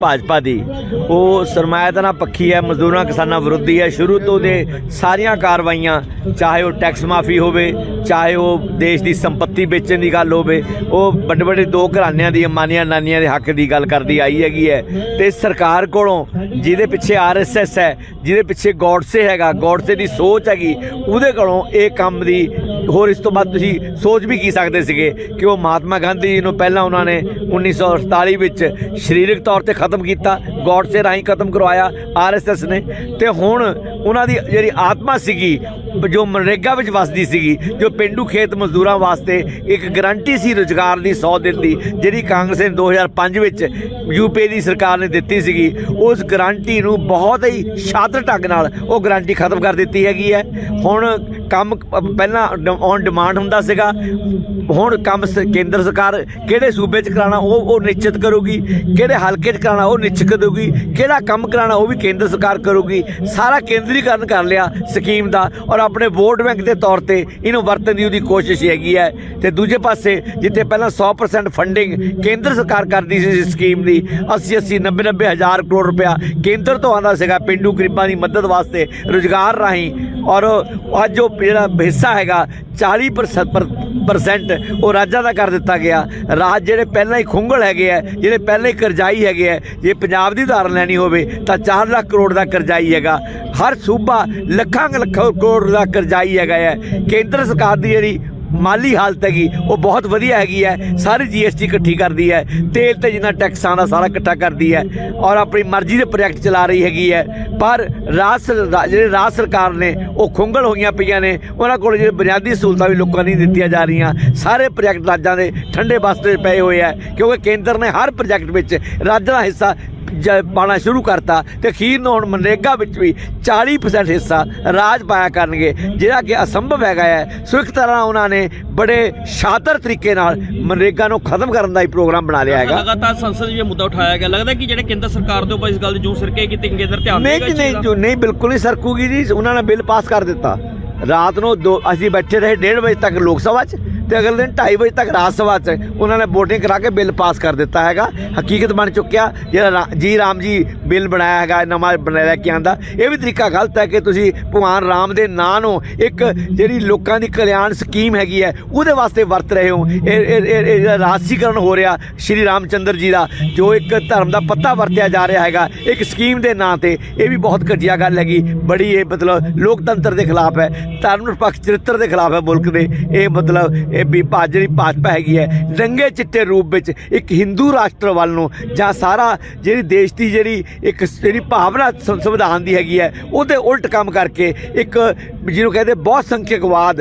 ਭਾਜਪਾ ਦੀ। ਉਹ ਸਰਮਾਇਦਾਨਾ ਪੱਖੀ ਹੈ, ਮਜ਼ਦੂਰਾਂ, ਕਿਸਾਨਾਂ ਵਿਰੋਧੀ ਹੈ ਸ਼ੁਰੂ ਤੋਂ ਦੇ ਸਾਰੀਆਂ ਕਾਰਵਾਈਆਂ, ਚਾਹੇ ਉਹ ਟੈਕਸ ਮਾਫੀ ਹੋਵੇ, ਚਾਹੇ ਉਹ ਦੇਸ਼ ਦੀ ਸੰਪਤੀ ਵੇਚਣ ਦੀ ਗੱਲ ਹੋਵੇ, ਉਹ ਵੱਡੇ ਵੱਡੇ ਦੋ ਘਰਾਣਿਆਂ ਦੀ, ਮਾਨੀਆਂ, ਨਾਨੀਆਂ ਦੇ ਹੱਕ ਦੀ ਗੱਲ ਕਰਦੀ ਆਈ ਹੈਗੀ ਹੈ। ਤੇ ਸਰਕਾਰ ਕੋਲੋਂ ਜਿਹਦੇ ਪਿੱਛੇ ਆਰਐਸਐਸ ਹੈ, ਜਿਹਦੇ ਪਿੱਛੇ ਗੌਡਸੇ ਹੈਗਾ, ਗੌਡਸੇ ਦੀ ਸੋਚ ਹੈਗੀ, ਉਹਦੇ ਕੋਲੋਂ ਇਹ ਕੰਮ ਦੀ ਹੋਰ ਇਸ ਤੋਂ ਬਾਅਦ ਤੁਸੀਂ ਸੋਚ ਵੀ ਕੀ ਸਕਦੇ ਸੀਗੇ ਕਿ ਉਹ ਮਹਾਤਮਾ ਗਾਂਧੀ ਜੀ ਨੂੰ ਪਹਿਲਾਂ ਉਹਨਾਂ ਨੇ 1948 ਵਿੱਚ ਸਰੀਰਕ ਤੌਰ ਤੇ ਖਤਮ ਕੀਤਾ ਗੌਡਸੇ ਰਾਹੀਂ ਖਤਮ ਕਰਵਾਇਆ ਆਰਐਸਐਸ ਨੇ। ਤੇ ਹੁਣ ਉਹਨਾਂ ਦੀ ਜਿਹੜੀ ਆਤਮਾ ਸੀਗੀ, ਜੋ ਮਨਰੇਗਾ ਵਿੱਚ ਵਸਦੀ ਸੀਗੀ, ਜੋ ਪਿੰਡੂ ਖੇਤ ਮਜ਼ਦੂਰਾਂ ਵਾਸਤੇ ਇੱਕ ਗਰੰਟੀ ਸੀ ਰੁਜ਼ਗਾਰ ਦੀ 100 ਦਿਨ ਦੀ, ਜਿਹੜੀ ਕਾਂਗਰਸ ਨੇ 2005 ਵਿੱਚ ਯੂਪੀ ਦੀ ਸਰਕਾਰ ਨੇ ਦਿੱਤੀ ਸੀਗੀ, ਉਸ ਗਰੰਟੀ ਨੂੰ ਬਹੁਤ ਹੀ ਸ਼ਾਤਰ ਢੰਗ ਨਾਲ ਉਹ ਗਰੰਟੀ ਖਤਮ ਕਰ ਦਿੱਤੀ ਹੈਗੀ ਹੈ। ਹੁਣ ਕੰਮ ਪ- ਪਹਿਲਾਂ ਔਨ ਡਿਮਾਂਡ ਹੁੰਦਾ ਸੀਗਾ, ਹੁਣ ਕੰਮ ਸ- ਕੇਂਦਰ ਸਰਕਾਰ ਕਿਹੜੇ ਸੂਬੇ 'ਚ ਕਰਾਉਣਾ ਉਹ ਉਹ ਨਿਸ਼ਚਿਤ ਕਰੂਗੀ, ਕਿਹੜੇ ਹਲਕੇ 'ਚ ਕਰਾਉਣਾ ਉਹ ਨਿਸ਼ਚਿਤ ਕਰੂਗੀ, ਕਿਹੜਾ ਕੰਮ ਕਰਾਉਣਾ ਉਹ ਵੀ ਕੇਂਦਰ ਸਰਕਾਰ ਕਰੂਗੀ, ਸਾਰਾ ਕੇਂਦਰੀ ਕੇਂਦਰੀਕਰਨ ਕਰ ਲਿਆ ਸਕੀਮ ਦਾ ਔਰ ਆਪਣੇ ਵੋਟ ਬੈਂਕ ਦੇ ਤੌਰ ਤੇ ਇਹਨੂੰ ਵਰਤਣ ਦੀ ਉਹਦੀ ਕੋਸ਼ਿਸ਼ ਹੈਗੀ ਹੈ। ਤੇ ਦੂਜੇ ਪਾਸੇ ਜਿੱਥੇ ਪਹਿਲਾਂ 100% ਫੰਡਿੰਗ ਕੇਂਦਰ ਸਰਕਾਰ ਕਰਦੀ ਸੀ ਇਸ ਸਕੀਮ ਦੀ 80 80 90 90 ਹਜ਼ਾਰ ਕਰੋੜ ਰੁਪਇਆ ਕੇਂਦਰ ਤੋਂ ਆਉਂਦਾ ਸੀਗਾ ਪਿੰਡੂ ਗਰੀਬਾਂ ਦੀ ਮਦਦ ਵਾਸਤੇ ਰੁਜ਼ਗਾਰ ਰਾਹੀਂ। ਔਰ ਅੱਜ ਉਹ ਜਿਹੜਾ ਹਿੱਸਾ ਹੈਗਾ 40% ਉਹ ਰਾਜਾਂ ਦਾ ਕਰ ਦਿੱਤਾ ਗਿਆ। ਰਾਜ ਜਿਹੜੇ ਪਹਿਲਾਂ ਹੀ ਖੁੰਗਲ ਹੈਗੇ ਆ, ਜਿਹੜੇ ਪਹਿਲਾਂ ਹੀ ਕਰਜ਼ਾਈ ਹੈਗੇ ਆ, ਜੇ ਪੰਜਾਬ ਦੀ ਉਦਾਹਰਨ ਲੈਣੀ ਹੋਵੇ ਤਾਂ 4 ਲੱਖ ਕਰੋੜ ਦਾ ਕਰਜ਼ਾਈ ਹੈਗਾ। ਹਰ ਸੂਬਾ ਲੱਖਾਂ ਲੱਖਾਂ ਕਰੋੜ ਦਾ ਕਰਜ਼ਾਈ ਹੈਗਾ ਹੈ। ਕੇਂਦਰ ਸਰਕਾਰ ਦੀ ਜਿਹੜੀ ਮਾਲੀ ਹਾਲਤ ਹੈਗੀ, ਉਹ ਬਹੁਤ ਵਧੀਆ ਹੈਗੀ ਹੈ। ਸਾਰੀ ਜੀਐਸਟੀ ਇਕੱਠੀ ਕਰਦੀ ਹੈ। ਤੇਲ ਤੇ ਜਿੰਨਾ ਟੈਕਸ ਆਉਂਦਾ ਸਾਰਾ ਇਕੱਠਾ ਕਰਦੀ ਹੈ ਔਰ ਆਪਣੀ ਮਰਜ਼ੀ ਦੇ ਪ੍ਰੋਜੈਕਟ ਚਲਾ ਰਹੀ ਹੈਗੀ ਹੈ। ਪਰ ਰਾਜ ਸਰ- ਰਾ- ਜਿਹੜੇ ਰਾਜ ਸਰਕਾਰ ਨੇ, ਉਹ ਖੁੰਗਲ ਹੋਈਆਂ ਪਈਆਂ ਨੇ। ਉਹਨਾਂ ਕੋਲ ਜਿਹੜੇ ਬੁਨਿਆਦੀ ਸਹੂਲਤਾਂ ਵੀ ਲੋਕਾਂ ਨੂੰ ਨਹੀਂ ਦਿੱਤੀਆਂ ਜਾ ਰਹੀਆਂ। ਸਾਰੇ ਪ੍ਰੋਜੈਕਟ ਰਾਜਾਂ ਦੇ ਠੰਡੇ ਬਸਤੇ ਪਏ ਹੋਏ ਆ ਕਿਉਂਕਿ ਕੇਂਦਰ ਨੇ ਹਰ ਪ੍ਰੋਜੈਕਟ ਵਿੱਚ ਰਾਜਾਂ ਦਾ ਹਿੱਸਾ ਜ- ਪਾਉਣਾ ਸ਼ੁਰੂ ਕਰਤਾ ਤੇ ਅਖੀਰ ਨੂੰ ਹੁਣ ਮਨਰੇਗਾ ਵਿੱਚ ਵੀ 40% ਹਿੱਸਾ ਰਾਜ ਪਾਇਆ ਕਰਨਗੇ। ਜਿਹੜਾ ਕਿ ਅਸੰਭਵ ਹੈਗਾ ਹੈ। ਸੋ ਇੱਕ ਤਰ੍ਹਾਂ ਉਹਨਾਂ ਨੇ ਬੜੇ ਸ਼ਾਤਰ ਤਰੀਕੇ ਨਾਲ ਮਨਰੇਗਾ ਨੂੰ ਖਤਮ ਕਰਨ ਦਾ ਹੀ ਪ੍ਰੋਗਰਾਮ ਬਣਾ ਲਿਆ ਹੈਗਾ। ਲਗਾਤਾਰ ਸੰਸਦ 'ਚ ਇਹ ਮੁੱਦਾ ਉਠਾਇਆ ਗਿਆ। ਲੱਗਦਾ ਕਿ ਜਿਹੜੇ ਕੇਂਦਰ ਸਰਕਾਰ ਦੇ ਉੱਪਰ ਇਸ ਗੱਲ ਦੀ ਜੋ ਸਿਰਕੇ ਕੀਤੀ ਕੇਂਦਰ ਧਿਆਨ ਨਹੀਂ ਇਸ ਨਹੀਂ ਜੋ ਨਹੀਂ ਬਿਲਕੁਲ ਨਹੀਂ ਸਰਕੂਗੀ ਜੀ। ਉਹਨਾਂ ਨੇ ਬਿੱਲ ਪਾਸ ਕਰ ਦਿੱਤਾ। ਰਾਤ ਨੂੰ ਅਸੀਂ ਬੈਠੇ ਰਹੇ 1:30 ਵਜੇ ਤੱਕ ਲੋਕ ਸਭਾ 'ਚ। ਤੇ ਅਗਲੇ ਦਿਨ 2:30 ਵਜੇ ਤੱਕ ਰਾਜ ਸਭਾ 'ਚ ਉਹਨਾਂ ਨੇ VOTING ਕਰਾ ਕੇ ਬਿੱਲ ਪਾਸ ਕਰ ਦਿੱਤਾ ਹੈਗਾ। ਹਕੀਕਤ ਬਣ ਚੁੱਕਿਆ, ਜਿਹੜਾ ਰਾ- ਜੀ ਰਾਮ ਜੀ ਬਿੱਲ ਬਣਾਇਆ ਹੈਗਾ ਨਵਾਂ ਬਣਾ ਲੈ ਕੇ ਆਂਦਾ। ਇਹ ਵੀ ਤਰੀਕਾ ਗਲਤ ਹੈ ਕਿ ਤੁਸੀਂ ਭਗਵਾਨ ਰਾਮ ਦੇ ਨਾਂ ਨੂੰ ਇੱਕ ਜਿਹੜੀ ਲੋਕਾਂ ਦੀ ਕਲਿਆਣ ਸਕੀਮ ਹੈਗੀ ਹੈ, ਉਹਦੇ ਵਾਸਤੇ ਵਰਤ ਰਹੇ ਹੋ। ਇਹ, ਇਹ- ਇਹ ਰਾਜਸੀਕਰਨ ਹੋ ਰਿਹਾ ਸ਼੍ਰੀ ਰਾਮਚੰਦਰ ਜੀ ਦਾ, ਜੋ ਇੱਕ ਧਰਮ ਦਾ ਪੱਤਾ ਵਰਤਿਆ ਜਾ ਰਿਹਾ ਹੈਗਾ। ਇੱਕ ਸਕੀਮ ਦੇ ਨਾਂ ਤੇ ਇਹ ਵੀ ਬਹੁਤ ਘਟੀਆ ਗੱਲ ਹੈਗੀ। ਬੜੀ ਇਹ ਮਤਲਬ ਲੋਕਤੰਤਰ ਦੇ ਖਿਲਾਫ ਹੈ, ਧਰਮ ਨਿਰਪੱਖ ਚਰਿੱਤਰ ਦੇ ਖਿਲਾਫ ਹੈ ਮੁਲਕ ਦੇ। ਇਹ ਮਤਲਬ ਇਹ ਵੀ ਭਾ- ਜਿਹੜੀ ਭਾਜਪਾ ਹੈਗੀ ਹੈ ਰੰਗੇ ਚਿੱਟੇ ਰੂਪ ਵਿੱਚ ਇੱਕ ਹਿੰਦੂ ਰਾਸ਼ਟਰ ਵੱਲ ਨੂੰ ਜਾਂ ਸਾਰਾ ਜਿਹੜੀ ਦੇਸ਼ ਦੀ ਜਿਹੜੀ ਇੱਕ ਜਿਹੜੀ ਭਾਵਨਾ ਸੰ- ਸੰਵਿਧਾਨ ਦੀ ਹੈਗੀ ਹੈ, ਉਹਦੇ ਉਲਟ ਕੰਮ ਕਰਕੇ ਇੱਕ ਜਿਹਨੂੰ ਕਹਿੰਦੇ ਬਹੁਤ ਸੰਖਿਅਕਵਾਦ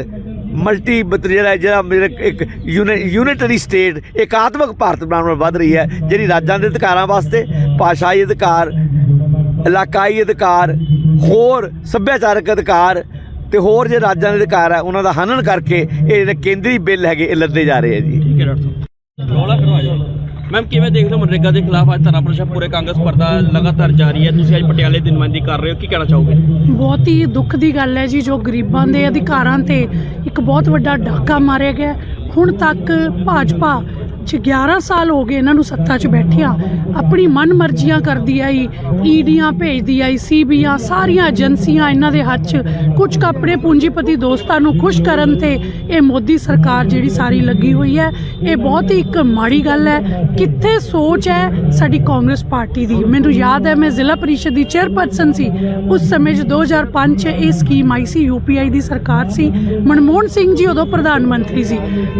ਮਲਟੀ ਮਤਲਬ ਜਿਹੜਾ ਜਿਹੜਾ ਮੇਰੇ ਇੱਕ ਯੂਨਿਟਰੀ ਸਟੇਟ, ਇਕਾਤਮਕ ਭਾਰਤ ਬਣਾਉਣ ਵੱਲ ਵੱਧ ਰਹੀ ਹੈ, ਜਿਹੜੀ ਰਾਜਾਂ ਦੇ ਅਧਿਕਾਰਾਂ ਵਾਸਤੇ, ਭਾਸ਼ਾਈ ਅਧਿਕਾਰ, ਇਲਾਕਾਈ ਅਧਿਕਾਰ, ਹੋਰ ਸੱਭਿਆਚਾਰਕ ਅਧਿਕਾਰ ਤੇ ਹੋਰ ਜੇ ਰਾਜਾਂ ਦੇ ਅਧਿਕਾਰ ਹੈ ਉਹਨਾਂ ਦਾ ਹਨਨ ਕਰਕੇ ਇਹ ਜਿਹੜੇ ਕੇਂਦਰੀ ਬਿੱਲ ਹੈਗੇ ਇਹ ਲੱਦੇ ਜਾ ਰਹੇ ਆ ਜੀ। ਠੀਕ ਹੈ ਡਾਕਟਰ ਸਾਹਿਬ। ਰੌਲਾ ਕਰਵਾ ਜਾਓ ਮੈਮ ਕਿਵੇਂ ਦੇਖਦੇ ਹੋ ਮਨਰੇਗਾ ਦੇ ਖਿਲਾਫ ਅੱਜ ਧਰਨਾ ਪ੍ਰਦਰਸ਼ਨ? ਪੂਰੇ ਕਾਂਗਰਸ ਪਰਦਾ ਲਗਾਤਾਰ ਜਾਰੀ ਹੈ। ਤੁਸੀਂ ਅੱਜ ਪਟਿਆਲੇ ਦੀ ਕਰ ਰਹੇ ਹੋ। ਕੀ ਕਹਿਣਾ ਚਾਹੋਗੇ? ਬਹੁਤ ਹੀ ਦੁੱਖ ਦੀ ਗੱਲ ਹੈ ਜੀ ਜੋ ਗਰੀਬਾਂ ਦੇ ਅਧਿਕਾਰਾਂ ਤੇ ਇੱਕ ਬਹੁਤ ਵੱਡਾ ਡਾਕਾ ਮਾਰਿਆ ਗਿਆ। ਹੁਣ ਤੱਕ ਭਾਜਪਾ 11 ਸਾਲ ਹੋ ਗਏ ਇਹਨਾਂ ਨੂੰ ਸੱਤਾ 'ਚ ਬੈਠਿਆਂ, ਆਪਣੀ ਮਨਮਰਜ਼ੀਆਂ ਕਰਦੀ ਆਈ ਈਡੀਆਂ ਭੇਜਦੀ ਆਈ ਸੀਬੀਆਂ ਸਾਰੀਆਂ ਏਜੰਸੀਆਂ ਇਹਨਾਂ ਦੇ ਹੱਥ 'ਚ, ਕੁਝ ਕੁ ਆਪਣੇ ਪੂੰਜੀਪਤੀ ਦੋਸਤਾਂ ਨੂੰ ਖੁਸ਼ ਕਰਨ ਤੇ ਇਹ ਮੋਦੀ ਸਰਕਾਰ ਜਿਹੜੀ ਸਾਰੀ ਲੱਗੀ ਹੋਈ ਹੈ, ਇਹ ਬਹੁਤ ਹੀ ਇੱਕ ਮਾੜੀ ਗੱਲ ਹੈ। ਕਿੱਥੇ ਸੋਚ ਹੈ ਸਾਡੀ ਕਾਂਗਰਸ ਪਾਰਟੀ ਦੀ? ਮੈਨੂੰ ਯਾਦ ਹੈ, ਮੈਂ ਜ਼ਿਲ੍ਹਾ ਪਰਿਸ਼ਦ ਦੀ ਚੇਅਰਪਰਸਨ ਸੀ। ਉਸ ਸਮੇਂ 'ਚ 2005 'ਚ ਇਹ ਸਕੀਮ ਆਈ ਸੀ ਯੂਪੀਆਈ ਦੀ ਸਰਕਾਰ ਸੀ। ਮਨਮੋਹਨ ਸਿੰਘ ਜੀ ਉਦੋਂ ਪ੍ਰਧਾਨ ਮੰਤਰੀ ਸੀ।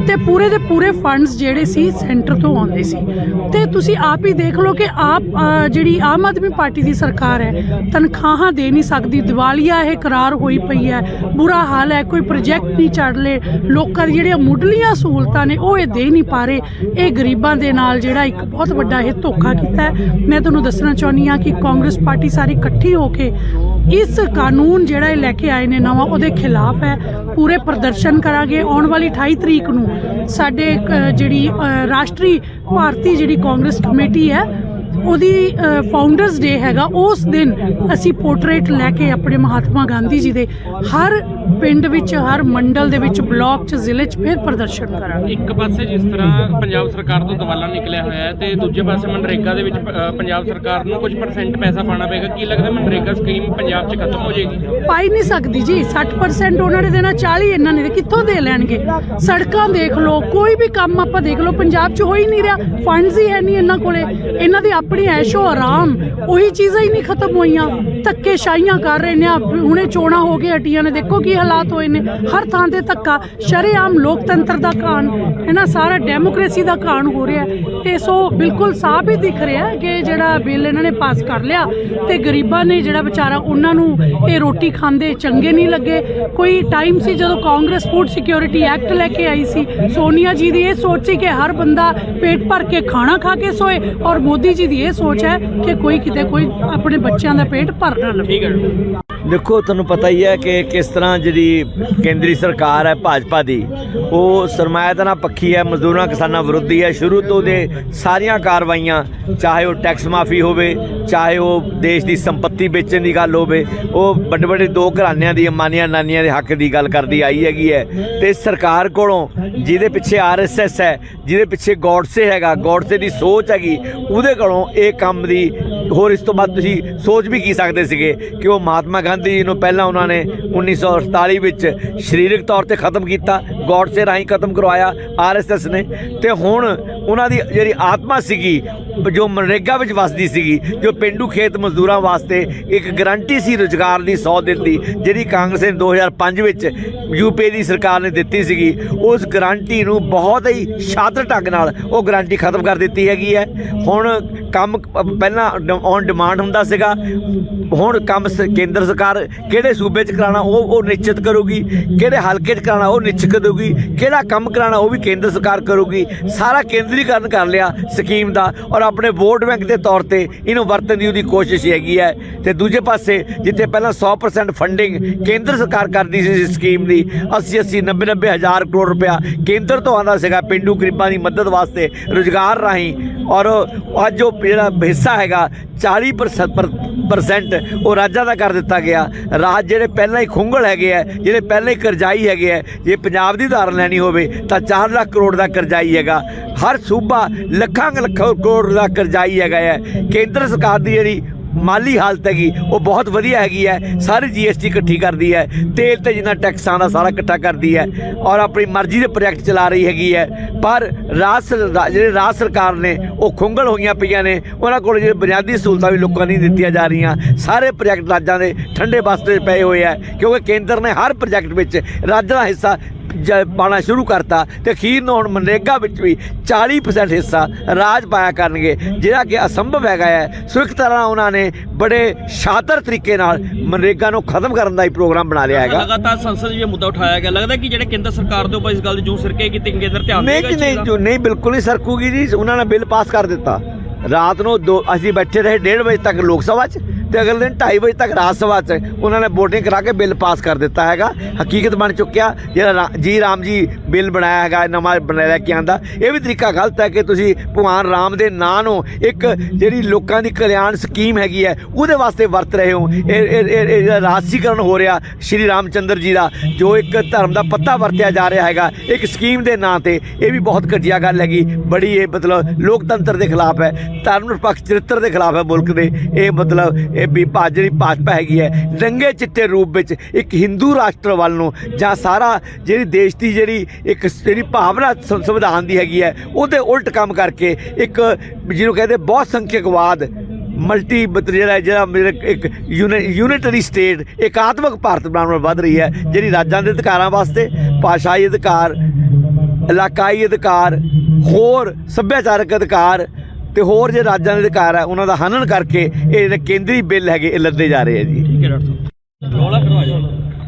ਤੇ ਪੂਰੇ ਦੇ ਪੂਰੇ ਫੰਡਸ ਜਿਹੜੇ ਸੀ ਸੈਂਟਰ ਤੋਂ ਆਉਂਦੇ ਸੀ। ਤੇ ਤੁਸੀਂ ਆਪ ਹੀ ਦੇਖ ਲਓ ਕਿ ਆਪ ਜਿਹੜੀ ਆਮ ਆਦਮੀ ਪਾਰਟੀ ਦੀ ਸਰਕਾਰ ਹੈ, ਤਨਖਾਹਾਂ ਦੇ ਨਹੀਂ ਸਕਦੀ, ਦਿਵਾਲੀਆ ਇਹ ਕਰਾਰ ਹੋਈ ਪਈ ਹੈ, ਬੁਰਾ ਹਾਲ ਹੈ, ਕੋਈ ਪ੍ਰੋਜੈਕਟ ਨਹੀਂ ਚੱਲ ਰਹੇ ਲੋਕਾਂ ਦੀ ਜਿਹੜੀਆਂ ਮੁੱਢਲੀਆਂ ਸਹੂਲਤਾਂ ਨੇ, ਉਹ ਇਹ ਦੇ ਨਹੀਂ ਪਾ ਰਹੇ। ਇਹ ਗਰੀਬਾਂ ਦੇ ਨਾਲ ਜਿਹੜਾ ਇੱਕ ਬਹੁਤ ਵੱਡਾ ਇਹ ਧੋਖਾ ਕੀਤਾ ਮੈਂ ਤੁਹਾਨੂੰ ਦੱਸਣਾ ਚਾਹੁੰਦੀ ਹਾਂ ਕਿ ਕਾਂਗਰਸ ਪਾਰਟੀ ਸਾਰੀ ਇਕੱਠੀ ਹੋ ਕੇ ਇਸ ਕਾਨੂੰਨ ਜਿਹੜਾ ਇਹ ਲੈ ਕੇ ਆਏ ਨੇ ਨਵਾਂ, ਉਹਦੇ ਖਿਲਾਫ ਹੈ। ਪੂਰੇ ਪ੍ਰਦਰਸ਼ਨ ਕਰਾਂਗੇ। ਆਉਣ ਵਾਲੀ 28 ਤਰੀਕ ਨੂੰ ਸਾਡੇ ਜਿਹੜੀ ਰਾਸ਼ਟਰੀ ਭਾਰਤੀ ਜਿਹੜੀ ਕਾਂਗਰਸ ਕਮੇਟੀ ਹੈ ਉਹਦੀ ਫਾਊਂਡਰਸ ਡੇ ਹੈਗਾ ਉਸ ਦਿਨ ਅਸੀਂ ਪੋਰਟਰੇਟ ਲੈ ਕੇ ਆਪਣੇ ਮਹਾਤਮਾ ਗਾਂਧੀ ਜੀ ਦੇ ਹਰ ਪਿੰਡ ਵਿੱਚ ਹਰ ਮੰਡਲ ਦੇ ਵਿੱਚ ਬਲਾਕ 'ਚ ਜ਼ਿਲ੍ਹੇ 'ਚ ਫਿਰ ਪ੍ਰਦਰਸ਼ਨ ਕਰਾਂਗੇ। ਇੱਕ ਪਾਸੇ ਜਿਸ ਤਰ੍ਹਾਂ ਪੰਜਾਬ ਸਰਕਾਰ ਤੋਂ ਦਵਾਲਾ ਨਿਕਲਿਆ ਹੋਇਆ ਹੈ ਤੇ ਦੂਜੇ ਪਾਸੇ ਮਨਰੇਗਾ ਦੇ ਵਿੱਚ ਪੰਜਾਬ ਸਰਕਾਰ ਨੂੰ ਕੁਝ ਪਰਸੈਂਟ ਪੈਸਾ ਪਾਣਾ ਪਏਗਾ। ਕੀ ਲੱਗਦਾ ਮਨਰੇਗਾ ਸਕੀਮ ਪੰਜਾਬ 'ਚ ਖਤਮ ਹੋ ਜਾਏਗੀ? ਪਾਈ ਨਹੀਂ ਸਕਦੀ ਜੀ। 60% ਉਹਨਾਂ ਨੇ ਦੇਣਾ 40 ਇਹਨਾਂ ਨੇ ਕਿੱਥੋਂ ਦੇ ਲੈਣਗੇ? ਸੜਕਾਂ ਦੇਖ ਲਓ ਕੋਈ ਵੀ ਕੰਮ ਆਪਾਂ ਦੇਖ ਲਓ ਪੰਜਾਬ 'ਚ ਹੋ ਹੀ ਨਹੀਂ ਰਿਹਾ। ਫੰਡਸ ਹੀ ਹੈ ਨਹੀਂ ਇਹਨਾਂ ਕੋਲੇ। ਇਹਨਾਂ ਦੀ ਆਪਣੀ ਐਸ਼ੋ ਆਰਾਮ, ਉਹੀ ਚੀਜ਼ਾਂ ਹੀ ਨਹੀਂ ਖਤਮ ਹੋਈਆਂ। ਧੱਕੇ ਸ਼ਾਹੀਆਂ ਕਰ ਰਹੇ ਨੇ ਹੁਣੇ ਚੋਣਾ ਹੋ ਕੇ ਹਟੀਆਂ ਨੇ, ਦੇਖੋ ਕੀ ਹਾਲਾਤ ਹੋਏ ਨੇ। ਹਰ ਥਾਂ ਤੇ ਧੱਕਾ, ਸ਼ਰੇਆਮ ਲੋਕਤੰਤਰ ਦਾ ਕਾਨ ਹੈ ਨਾ, ਸਾਰਾ ਡੈਮੋਕ੍ਰੇਸੀ ਦਾ ਕਾਨ ਹੋ ਰਿਹਾ ਤੇ ਸੋ ਬਿਲਕੁਲ ਸਾਫ਼ ਹੀ ਦਿਖ ਰਿਹਾ ਕਿ ਜਿਹੜਾ ਬਿੱਲ ਇਹਨਾਂ ਨੇ ਪਾਸ ਕਰ ਲਿਆ ਤੇ ਗਰੀਬਾਂ ਨੇ ਜਿਹੜਾ ਵਿਚਾਰਾ, ਉਹਨਾਂ ਨੂੰ ਇਹ ਰੋਟੀ ਖਾਂਦੇ ਚੰਗੇ ਨਹੀਂ ਲੱਗੇ। ਕੋਈ ਟਾਈਮ ਸੀ ਜਦੋਂ ਕਾਂਗਰਸ ਫੂਡ ਸਿਕਿਉਰਿਟੀ ਐਕਟ ਲੈ ਕੇ ਆਈ ਸੀ। ਸੋਨੀਆ ਜੀ ਦੀ ਇਹ ਸੋਚ ਸੀ ਕਿ ਹਰ ਬੰਦਾ ਪੇਟ ਭਰ ਕੇ ਖਾਣਾ ਖਾ ਕੇ ਸੋਏ ਔਰ ਮੋਦੀ ਜੀ ਦੀ ਇਹ ਸੋਚ ਹੈ ਕਿ ਕੋਈ ਕਿਤੇ ਕੋਈ ਆਪਣੇ ਬੱਚਿਆਂ ਦਾ ਪੇਟ ਭਰ ਨਾ ਲਵੇ ਠੀਕ ਹੈ। ਦੇਖੋ, ਤੁਹਾਨੂੰ ਪਤਾ ਹੀ ਹੈ ਕਿ ਕਿਸ ਤਰ੍ਹਾਂ ਜਿਹੜੀ ਕੇਂਦਰੀ ਸਰਕਾਰ ਹੈ ਭਾਜਪਾ ਦੀ, ਉਹ ਸਰਮਾਇਦਾਨਾ ਪੱਖੀ ਹੈ, ਮਜ਼ਦੂਰਾਂ, ਕਿਸਾਨਾਂ ਵਿਰੋਧੀ ਹੈ। ਸ਼ੁਰੂ ਤੋਂ ਦੇ ਸਾਰੀਆਂ ਕਾਰਵਾਈਆਂ, ਚਾਹੇ ਉਹ ਟੈਕਸ ਮਾਫੀ ਹੋਵੇ, ਚਾਹੇ ਉਹ ਦੇਸ਼ ਦੀ ਸੰਪਤੀ ਵੇਚਣ ਦੀ ਗੱਲ ਹੋਵੇ, ਉਹ ਵੱਡੇ ਵੱਡੇ ਦੋ ਘਰਾਣਿਆਂ ਦੀ ਅਮਾਨੀਆਂ ਨਾਨੀਆਂ ਦੇ ਹੱਕ ਦੀ ਗੱਲ ਕਰਦੀ ਆਈ ਹੈਗੀ ਹੈ। ਤੇ ਸਰਕਾਰ ਕੋਲੋਂ ਜਿਹਦੇ ਪਿੱਛੇ ਆਰਐਸਐਸ ਹੈ, ਜਿਹਦੇ ਪਿੱਛੇ ਗੌਡਸੇ ਹੈਗਾ, ਗੌਡਸੇ ਦੀ ਸੋਚ ਹੈਗੀ, ਉਹਦੇ ਕੋਲੋਂ ਇਹ ਕੰਮ ਦੀ ਹੋਰ ਇਸ ਤੋਂ ਬਾਅਦ ਤੁਸੀਂ ਸੋਚ ਵੀ ਕੀ ਸਕਦੇ ਸੀਗੇ ਕਿ ਉਹ ਮਹਾਤਮਾ ਗਾਂਧੀ ਜੀ ਨੂੰ ਪਹਿਲਾਂ ਉਹਨਾਂ ਨੇ 1948 ਵਿੱਚ ਸਰੀਰਕ ਤੌਰ ਤੇ ਖਤਮ ਕੀਤਾ, ਗੌਡਸੇ ਰਾਹੀਂ ਖਤਮ ਕਰਵਾਇਆ ਆਰਐਸਐਸ ਨੇ। ਤੇ ਹੁਣ ਉਹਨਾਂ ਦੀ ਜਿਹੜੀ ਆਤਮਾ ਸੀਗੀ, ਜੋ ਮਨਰੇਗਾ ਵਿੱਚ ਵਸਦੀ ਸੀਗੀ, ਜੋ ਪਿੰਡੂ ਖੇਤ ਮਜ਼ਦੂਰਾਂ ਵਾਸਤੇ ਇੱਕ ਗਰੰਟੀ ਸੀ ਰੁਜ਼ਗਾਰ ਦੀ 100 ਦਿਨ ਦੀ, ਜਿਹੜੀ ਕਾਂਗਰਸ ਨੇ 2005 ਵਿੱਚ ਯੂਪੀ ਦੀ ਸਰਕਾਰ ਨੇ ਦਿੱਤੀ ਸੀਗੀ, ਉਸ ਗਰੰਟੀ ਨੂੰ ਬਹੁਤ ਹੀ ਸ਼ਾਤਰ ਢੰਗ ਨਾਲ ਉਹ ਗਰੰਟੀ ਖਤਮ ਕਰ ਦਿੱਤੀ ਹੈਗੀ ਹੈ। ਹੁਣ ਕੰਮ ਪ- ਪਹਿਲਾਂ ਔਨ ਡਿਮਾਂਡ ਹੁੰਦਾ ਸੀਗਾ, ਹੁਣ ਕੰਮ ਸ- ਕੇਂਦਰ ਸਰਕਾਰ ਕਿਹੜੇ ਸੂਬੇ 'ਚ ਕਰਾਉਣਾ ਉਹ ਉਹ ਨਿਸ਼ਚਿਤ ਕਰੂਗੀ, ਕਿਹੜੇ ਹਲਕੇ 'ਚ ਕਰਾਉਣਾ ਉਹ ਨਿਸ਼ਚਿਤ ਕਰੂਗੀ, ਕਿਹੜਾ ਕੰਮ ਕਰਾਉਣਾ ਉਹ ਵੀ ਕੇਂਦਰ ਸਰਕਾਰ ਕਰੂਗੀ, ਸਾਰਾ ਕੇਂਦਰ ਕੇਂਦਰੀਕਰਨ ਕਰ ਲਿਆ ਸਕੀਮ ਦਾ ਔਰ ਆਪਣੇ ਵੋਟ ਬੈਂਕ ਦੇ ਤੌਰ ਤੇ ਇਹਨੂੰ ਵਰਤਣ ਦੀ ਉਹਦੀ ਕੋਸ਼ਿਸ਼ ਹੈਗੀ ਹੈ। ਤੇ ਦੂਜੇ ਪਾਸੇ ਜਿੱਥੇ ਪਹਿਲਾਂ 100% ਫੰਡਿੰਗ ਕੇਂਦਰ ਸਰਕਾਰ ਕਰਦੀ ਸੀ ਇਸ ਸਕੀਮ ਦੀ 80 80 90 90 ਹਜ਼ਾਰ ਕਰੋੜ ਰੁਪਇਆ ਕੇਂਦਰ ਤੋਂ ਆਉਂਦਾ ਸੀਗਾ ਪਿੰਡੂ ਗਰੀਬਾਂ ਦੀ ਮਦਦ ਵਾਸਤੇ ਰੁਜ਼ਗਾਰ ਰਾਹੀਂ ਔਰ ਅੱਜ ਉਹ ਜਿਹੜਾ ਹਿੱਸਾ ਹੈਗਾ 40% ਉਹ ਰਾਜਾਂ ਦਾ ਕਰ ਦਿੱਤਾ ਗਿਆ। ਰਾਜ ਜਿਹੜੇ ਪਹਿਲਾਂ ਹੀ ਖੁੰਗਲ ਹੈਗੇ ਆ, ਜਿਹੜੇ ਪਹਿਲਾਂ ਹੀ ਕਰਜ਼ਾਈ ਹੈਗੇ ਆ, ਜੇ ਪੰਜਾਬ ਦੀ ਧਾਰਨ ਲੈਣੀ ਹੋਵੇ ਤਾਂ 4 ਲੱਖ ਕਰੋੜ ਦਾ ਕਰਜ਼ਾਈ ਹੈਗਾ। ਹਰ ਸੂਬਾ ਲੱਖਾਂ ਲੱਖਾਂ ਕਰੋੜ ਦਾ ਕਰਜ਼ਾਈ ਹੈਗਾ ਹੈ। ਕੇਂਦਰ ਸਰਕਾਰ ਦੀ ਜਿਹੜੀ ਮਾਲੀ ਹਾਲਤ ਹੈਗੀ, ਉਹ ਬਹੁਤ ਵਧੀਆ ਹੈਗੀ ਹੈ। ਸਾਰੀ ਜੀਐਸਟੀ ਇਕੱਠੀ ਕਰਦੀ ਹੈ। ਤੇਲ ਤੇ ਜਿੰਨਾ ਟੈਕਸਾਂ ਦਾ ਸਾਰਾ ਇਕੱਠਾ ਕਰਦੀ ਹੈ ਔਰ ਆਪਣੀ ਮਰਜ਼ੀ ਦੇ ਪ੍ਰੋਜੈਕਟ ਚਲਾ ਰਹੀ ਹੈਗੀ ਹੈ। ਪਰ ਰਾਜ ਸਰ- ਰਾ- ਜਿਹੜੇ ਰਾਜ ਸਰਕਾਰ ਨੇ, ਉਹ ਖੁੰਗਲ ਹੋਈਆਂ ਪਈਆਂ ਨੇ। ਉਹਨਾਂ ਕੋਲ ਜਿਹੜੇ ਬੁਨਿਆਦੀ ਸਹੂਲਤਾਂ ਵੀ ਲੋਕਾਂ ਨੂੰ ਨਹੀਂ ਦਿੱਤੀਆਂ ਜਾ ਰਹੀਆਂ। ਸਾਰੇ ਪ੍ਰੋਜੈਕਟ ਰਾਜਾਂ ਦੇ ਠੰਡੇ ਬਸਤੇ ਪਏ ਹੋਏ ਆ ਕਿਉਂਕਿ ਕੇਂਦਰ ਨੇ ਹਰ ਪ੍ਰੋਜੈਕਟ ਵਿੱਚ ਰਾਜ ਦਾ ਹਿੱਸਾ ਜ- ਪਾਉਣਾ ਸ਼ੁਰੂ ਕਰਤਾ ਤੇ ਅਖੀਰ ਨੂੰ ਹੁਣ ਮਨਰੇਗਾ ਵਿੱਚ ਵੀ 40% ਹਿੱਸਾ ਰਾਜ ਪਾਇਆ ਕਰਨਗੇ ਜਿਹੜਾ ਕਿ ਅਸੰਭਵ ਹੈਗਾ ਹੈ। ਸੋ ਇੱਕ ਤਰ੍ਹਾਂ ਉਹਨਾਂ ਨੇ ਬੜੇ ਸ਼ਾਤਰ ਤਰੀਕੇ ਨਾਲ ਮਨਰੇਗਾ ਨੂੰ ਖਤਮ ਕਰਨ ਦਾ ਹੀ ਪ੍ਰੋਗਰਾਮ ਬਣਾ ਲਿਆ ਹੈਗਾ। ਲਗਾਤਾਰ ਸੰਸਦ 'ਚ ਇਹ ਮੁੱਦਾ ਉਠਾਇਆ ਗਿਆ। ਲੱਗਦਾ ਕਿ ਜਿਹੜੇ ਕੇਂਦਰ ਸਰਕਾਰ ਦੇ ਉੱਪਰ ਇਸ ਗੱਲ ਦੀ ਜੋ ਸਿਰਕੇ ਕੀਤੀ ਕੇਂਦਰ ਧਿਆਨ ਨਹੀਂ ਦੇਗਾ ਨਹੀਂ ਦਾ? ਜੋ ਨਹੀਂ ਬਿਲਕੁਲ ਨਹੀਂ ਸਰਕੂਗੀ ਜੀ। ਉਹਨਾਂ ਨੇ ਬਿੱਲ ਪਾਸ ਕਰ ਦਿੱਤਾ। ਰਾਤ ਨੂੰ ਦੋ ਅਸੀਂ ਬੈਠੇ ਰਹੇ 1:30 ਵਜੇ ਤੱਕ ਲੋਕ ਸਭਾ 'ਚ। ਤੇ ਅਗਲੇ ਦਿਨ 2:30 ਵਜੇ ਤੱਕ ਰਾਜ ਸਭਾ 'ਚ ਉਹਨਾਂ ਨੇ VOTING ਕਰਾ ਕੇ ਬਿੱਲ ਪਾਸ ਕਰ ਦਿੱਤਾ ਹੈਗਾ। ਹਕੀਕਤ ਬਣ ਚੁੱਕਿਆ, ਜਿਹੜਾ ਰਾ- ਜੀ ਰਾਮ ਜੀ ਬਿੱਲ ਬਣਾਇਆ ਹੈਗਾ ਨਵਾਂ ਬਣਾ ਲੈ ਕੇ ਆਂਦਾ। ਇਹ ਵੀ ਤਰੀਕਾ ਗਲਤ ਹੈ ਕਿ ਤੁਸੀਂ ਭਗਵਾਨ ਰਾਮ ਦੇ ਨਾਂ ਨੂੰ ਇੱਕ ਜਿਹੜੀ ਲੋਕਾਂ ਦੀ ਕਲਿਆਣ ਸਕੀਮ ਹੈਗੀ ਹੈ, ਉਹਦੇ ਵਾਸਤੇ ਵਰਤ ਰਹੇ ਹੋ। ਇਹ ਇਹ- ਰਾਜਸੀਕਰਨ ਹੋ ਰਿਹਾ ਸ਼੍ਰੀ ਰਾਮਚੰਦਰ ਜੀ ਦਾ, ਜੋ ਇੱਕ ਧਰਮ ਦਾ ਪੱਤਾ ਵਰਤਿਆ ਜਾ ਰਿਹਾ ਹੈਗਾ, ਇੱਕ ਸਕੀਮ ਦੇ ਨਾਂ ਤੇ, ਇਹ ਵੀ ਬਹੁਤ ਘਟੀਆ ਗੱਲ ਹੈਗੀ। ਬੜੀ ਇਹ ਮਤਲਬ ਲੋਕਤੰਤਰ ਦੇ ਖਿਲਾਫ ਹੈ, ਧਰਮ ਨਿਰਪੱਖ ਚਰਿੱਤਰ ਦੇ ਖਿਲਾਫ ਹੈ ਮੁਲਕ ਦੇ। ਇਹ ਮਤਲਬ ਇਹ ਵੀ ਭਾ- ਜਿਹੜੀ ਭਾਜਪਾ ਹੈਗੀ ਹੈ ਰੰਗੇ ਚਿੱਟੇ ਰੂਪ ਵਿੱਚ ਇੱਕ ਹਿੰਦੂ ਰਾਸ਼ਟਰ ਵੱਲ ਨੂੰ ਜਾਂ ਸਾਰਾ ਜਿਹੜੀ ਦੇਸ਼ ਦੀ ਜਿਹੜੀ ਇੱਕ ਜਿਹੜੀ ਭਾਵਨਾ ਸੰ- ਸੰਵਿਧਾਨ ਦੀ ਹੈਗੀ ਹੈ, ਉਹਦੇ ਉਲਟ ਕੰਮ ਕਰਕੇ ਇੱਕ ਜਿਹਨੂੰ ਕਹਿੰਦੇ ਬਹੁਤ ਸੰਖਿਅਕਵਾਦ ਮਲਟੀ ਮਤਲਬ ਜਿਹੜਾ ਜਿਹੜਾ ਮੇਰੇ ਇੱਕ ਯੂਨਿਟਰੀ ਸਟੇਟ ਇਕਾਤਮਕ ਭਾਰਤ ਬਣਾਉਣ ਵੱਲ ਵੱਧ ਰਹੀ ਹੈ, ਜਿਹੜੀ ਰਾਜਾਂ ਦੇ ਅਧਿਕਾਰਾਂ ਵਾਸਤੇ ਭਾਸ਼ਾਈ ਅਧਿਕਾਰ, ਇਲਾਕਾਈ ਅਧਿਕਾਰ, ਹੋਰ ਸੱਭਿਆਚਾਰਕ ਅਧਿਕਾਰ ਤੇ ਹੋਰ ਜੇ ਰਾਜਾਂ ਦੇ ਅਧਿਕਾਰ ਹੈ ਉਹਨਾਂ ਦਾ ਹਨਨ ਕਰਕੇ ਇਹ ਜਿਹੜੇ ਕੇਂਦਰੀ ਬਿੱਲ ਹੈਗੇ ਇਹ ਲੱਦੇ ਜਾ ਰਹੇ ਆ ਜੀ। ਠੀਕ ਹੈ ਡਾਕਟਰ ਸਾਹਿਬ। ਰੋਲਾ ਕਰਵਾ ਜਾਓ